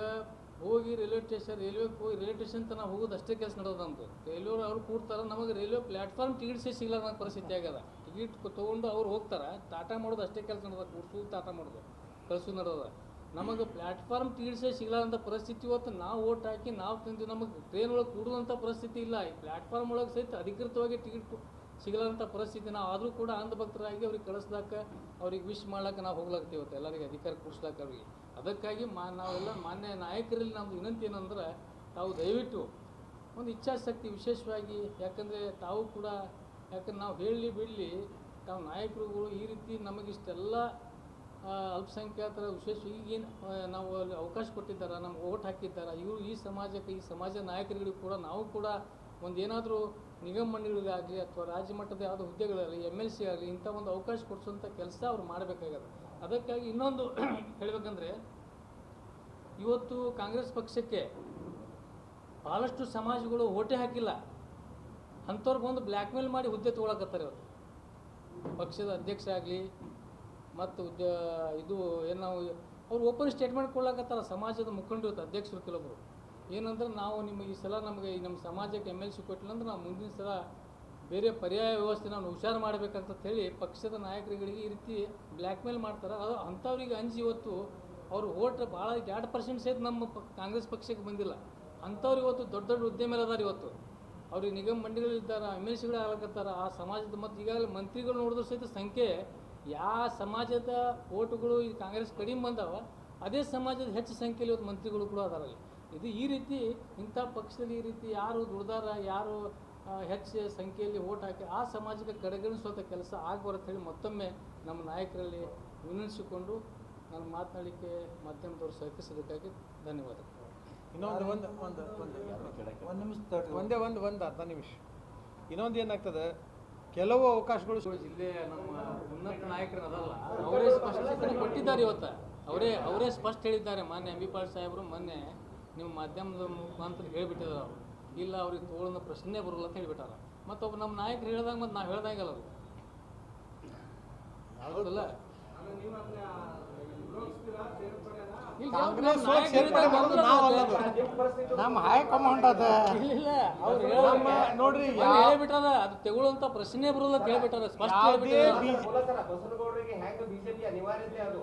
ಹೋಗಿ ರೈಲ್ವೆ ಸ್ಟೇಷನ್ ರೈಲ್ವೆಗೆ ಹೋಗಿ ರೈಲ್ವೆ ಸ್ಟೇಷನ್ ತನಕ ಹೋಗೋದು ಅಷ್ಟೇ ಕೆಲಸ ನಮ್ದು ರೈಲ್ವೆ ಅವ್ರು ಕೂಡ್ತಾರೆ ನಮಗೆ ರೈಲ್ವೆ ಪ್ಲಾಟ್ಫಾರ್ಮ್ ಟಿಕೆಟ್ಸೇ ಸಿಗಲ್ಲ ಅನ್ನೋ ಪರಿಸ್ಥಿತಿ ಆಗ್ಯದ. ಟಿಕೆಟ್ ತೊಗೊಂಡು ಅವ್ರು ಹೋಗ್ತಾರೆ. ಟಾಟಾ ಮಾಡೋದು ಅಷ್ಟೇ ಕೆಲಸ ನಡೆದ ಕೂಡ್ಸೋದು ಟಾಟಾ ಮಾಡೋದು. ಕಳ್ಸೋದು ನಡೆದ ನಮಗೆ ಪ್ಲಾಟ್ಫಾರ್ಮ್ ಟಿಕೆಟ್ಸೇ ಸಿಗಲಾರಂಥ ಪರಿಸ್ಥಿತಿ ಇವತ್ತು ನಾವು ಓಟ್ ಹಾಕಿ ನಾವು ತಂದು ನಮಗೆ ಟ್ರೈನ್ ಒಳಗೆ ಕೂಡುವಂಥ ಪರಿಸ್ಥಿತಿ ಇಲ್ಲ. ಈ ಪ್ಲಾಟ್ಫಾರ್ಮ್ ಒಳಗೆ ಸಹಿತ ಅಧಿಕೃತವಾಗಿ ಟಿಕೆಟ್ ಸಿಗಲಾರಂಥ ಪರಿಸ್ಥಿತಿ ನಾವು ಆದರೂ ಕೂಡ ಅಂಧಭಕ್ತರಾಗಿ ಅವ್ರಿಗೆ ಕಳಿಸ್ದಾಕ ಅವ್ರಿಗೆ ವಿಶ್ ಮಾಡ್ಲಾಕ ನಾವು ಹೋಗ್ಲಾಗ್ತೀವಿ ಇವತ್ತು. ಎಲ್ಲರಿಗೆ ಅಧಿಕಾರ ಕೊಡಿಸ್ಲಾಕ ಅವ್ರಿಗೆ. ಅದಕ್ಕಾಗಿ ಮಾ, ನಾವೆಲ್ಲ ಮಾನ್ಯ ನಾಯಕರಲ್ಲಿ ನಮ್ಮದು ವಿನಂತಿ ಏನಂದ್ರೆ, ತಾವು ದಯವಿಟ್ಟು ಒಂದು ಇಚ್ಛಾಶಕ್ತಿ ವಿಶೇಷವಾಗಿ, ಯಾಕಂದರೆ ತಾವು ಕೂಡ ಯಾಕಂದ್ರೆ ನಾವು ಹೇಳಲಿ ಬಿಡಲಿ, ತಾವು ನಾಯಕರುಗಳು ಈ ರೀತಿ ನಮಗಿಷ್ಟೆಲ್ಲ ಅಲ್ಪಸಂಖ್ಯಾತರ ವಿಶೇಷ ಈಗೇನು ನಾವು ಅಲ್ಲಿ ಅವಕಾಶ ಕೊಟ್ಟಿದ್ದಾರೆ, ನಮ್ಗೆ ಓಟ್ ಹಾಕಿದ್ದಾರೆ, ಇವರು ಈ ಸಮಾಜಕ್ಕೆ, ಈ ಸಮಾಜ ನಾಯಕರುಗಳಿಗೂ ಕೂಡ ನಾವು ಕೂಡ ಒಂದು ಏನಾದರೂ ನಿಗಮ ಮಂಡಳಿಗಳಾಗಲಿ ಅಥವಾ ರಾಜ್ಯ ಮಟ್ಟದ ಯಾವುದೋ ಹುದ್ದೆಗಳಾಗಲಿ ಎಂ ಎಲ್ ಸಿ ಆಗಲಿ ಇಂಥ ಒಂದು ಅವಕಾಶ ಕೊಡಿಸುವಂಥ ಕೆಲಸ ಅವ್ರು ಮಾಡಬೇಕಾಗತ್ತೆ. ಅದಕ್ಕಾಗಿ ಇನ್ನೊಂದು ಹೇಳಬೇಕಂದ್ರೆ, ಇವತ್ತು ಕಾಂಗ್ರೆಸ್ ಪಕ್ಷಕ್ಕೆ ಭಾಳಷ್ಟು ಸಮಾಜಗಳು ಓಟೇ ಹಾಕಿಲ್ಲ. ಅಂಥವ್ರಿಗೆ ಒಂದು ಬ್ಲ್ಯಾಕ್ ಮೇಲ್ ಮಾಡಿ ಹುದ್ದೆ ತೊಗೊಳಕತ್ತಾರೆ ಇವತ್ತು ಪಕ್ಷದ ಅಧ್ಯಕ್ಷ ಆಗಲಿ ಮತ್ತು ಉದ್ಯ ಇದು ಏನು ನಾವು ಅವ್ರು ಓಪನ್ ಸ್ಟೇಟ್ಮೆಂಟ್ ಕೊಡ್ಲಾಕತ್ತಾರ, ಸಮಾಜದ ಮುಖಂಡರು ಅಧ್ಯಕ್ಷರು ಕೆಲವೊಬ್ಬರು ಏನಂದ್ರೆ ನಾವು ನಿಮಗೆ ಈ ಸಲ ನಮಗೆ ಈ ನಮ್ಮ ಸಮಾಜಕ್ಕೆ ಎಂ ಎಲ್ ಸಿ ಕೊಟ್ಟಿಲ್ಲ ಅಂದ್ರೆ ನಾವು ಮುಂದಿನ ಸಲ ಬೇರೆ ಪರ್ಯಾಯ ವ್ಯವಸ್ಥೆ ನಾವು ಹುಷಾರು ಮಾಡಬೇಕಂತ ಹೇಳಿ ಪಕ್ಷದ ನಾಯಕರುಗಳಿಗೆ ಈ ರೀತಿ ಬ್ಲ್ಯಾಕ್ ಮೇಲ್ ಮಾಡ್ತಾರೆ. ಅದು ಅಂಥವ್ರಿಗೆ ಅಂಜಿ ಇವತ್ತು ಅವ್ರು ಓಟ್ ಭಾಳ ಎರಡು ಪರ್ಸೆಂಟ್ ಸಹಿತ ನಮ್ಮ ಕಾಂಗ್ರೆಸ್ ಪಕ್ಷಕ್ಕೆ ಬಂದಿಲ್ಲ. ಅಂಥವ್ರು ಇವತ್ತು ದೊಡ್ಡ ದೊಡ್ಡ ಅದಾರ ಇವತ್ತು. ಅವ್ರಿಗೆ ನಿಗಮ ಮಂಡಳಿಗಳಿದ್ದಾರೆ ಎಂ ಎಲ್ ಸಿಗಳು ಆಗ್ಲಕತ್ತಾರ, ಆ ಸಮಾಜದ ಮತ್ತು ಈಗಾಗಲೇ ಮಂತ್ರಿಗಳು ನೋಡಿದ್ರು ಸಹಿತ ಸಂಖ್ಯೆ ಯಾವ ಸಮಾಜದ ಓಟುಗಳು ಈ ಕಾಂಗ್ರೆಸ್ ಕಡಿಮೆ ಬಂದಾವ, ಅದೇ ಸಮಾಜದ ಹೆಚ್ಚು ಸಂಖ್ಯೆಯಲ್ಲಿ ಇವತ್ತು ಮಂತ್ರಿಗಳು ಕೂಡ ಅದಾರಲ್ಲಿ. ಇದು ಈ ರೀತಿ ಇಂಥ ಪಕ್ಷದಲ್ಲಿ ಈ ರೀತಿ ಯಾರು ದುಡ್ದಾರ, ಯಾರು ಹೆಚ್ಚು ಸಂಖ್ಯೆಯಲ್ಲಿ ಓಟ್ ಹಾಕಿ, ಆ ಸಮಾಜಕ್ಕೆ ಕಡೆಗಣಿಸುವಂಥ ಕೆಲಸ ಆಗ್ಬಾರದು ಹೇಳಿ ಮತ್ತೊಮ್ಮೆ ನಮ್ಮ ನಾಯಕರಲ್ಲಿ ವಿನಂತಿಸಿಕೊಂಡು ನಾನು ಮಾತನಾಡಲಿಕ್ಕೆ ಮಾಧ್ಯಮದವರು ಸಹಕರಿಸೋದಕ್ಕಾಗಿ ಧನ್ಯವಾದಗಳು. ಇನ್ನೊಂದು ಒಂದು ಒಂದು ಒಂದು ಒಂದು ನಿಮಿಷ. ಒಂದೇ ಒಂದು ಒಂದು ಅರ್ಧ ನಿಮಿಷ. ಇನ್ನೊಂದು ಏನಾಗ್ತದೆ? ಕೆಲವು ಅವಕಾಶಗಳು ಜಿಲ್ಲೆ ಜಿಲ್ಲೆಯ ನಮ್ಮ ಉನ್ನತ ನಾಯಕರ ಅದಲ್ಲ ಅವರೇ ಸ್ಪಷ್ಟನೆ ಕೊಟ್ಟಿದ್ದಾರೆ ಇವತ್ತು. ಅವರೇ ಅವರೇ ಸ್ಪಷ್ಟ ಹೇಳಿದ್ದಾರೆ. ಮಾನ್ಯ ಪಾಲ್ ಸಾಹೇಬರು ಮೊನ್ನೆ ನಿಮ್ಮ ಮಾಧ್ಯಮದ ಮುಖಾಂತರ ಹೇಳಿಬಿಟ್ಟಿದ್ದಾರೆ ಅವರು. ಇಲ್ಲ ಅವ್ರಿಗೆ ತೋಳನ ಪ್ರಶ್ನೆ ಬರೋಲ್ಲ ಅಂತ ಹೇಳಿಬಿಟ್ಟಾರ. ಮತ್ತೊಬ್ಬ ಒಬ್ಬ ನಮ್ಮ ನಾಯಕರು ಹೇಳ್ದಾಗ ಮತ್ತು ನಾವು ಹೇಳ್ದಂಗಲ್ಲ ಅದು ಹೌದಲ್ಲ ಕಾಂಗ್ರೆಸ್ ಸೇರ್ಪಡೆ ಮಾಡೋದು ಅದು- ನಮ್ಮ ಹೈಕಮಾಂಡ್ ಅದ. ಇಲ್ಲ ಇಲ್ಲ ಅವ್ರು ನಮ್ಮ ನೋಡ್ರಿ ಹೇಳ್ಬಿಟ್ಟಾರ ಅದು ತಗೊಳ್ಳುವಂತ ಪ್ರಶ್ನೆ ಬರೋಲ್ಲ ಅಂತ ಹೇಳ್ಬಿಟ್ಟಾರ ಸ್ಪಷ್ಟ ಹೇಳ್ಬಿಟ್ಟಾರ ಹೆಂಗ ಬಿಜೆಪಿ ಅನಿವಾರ್ಯತೆ ಅದು?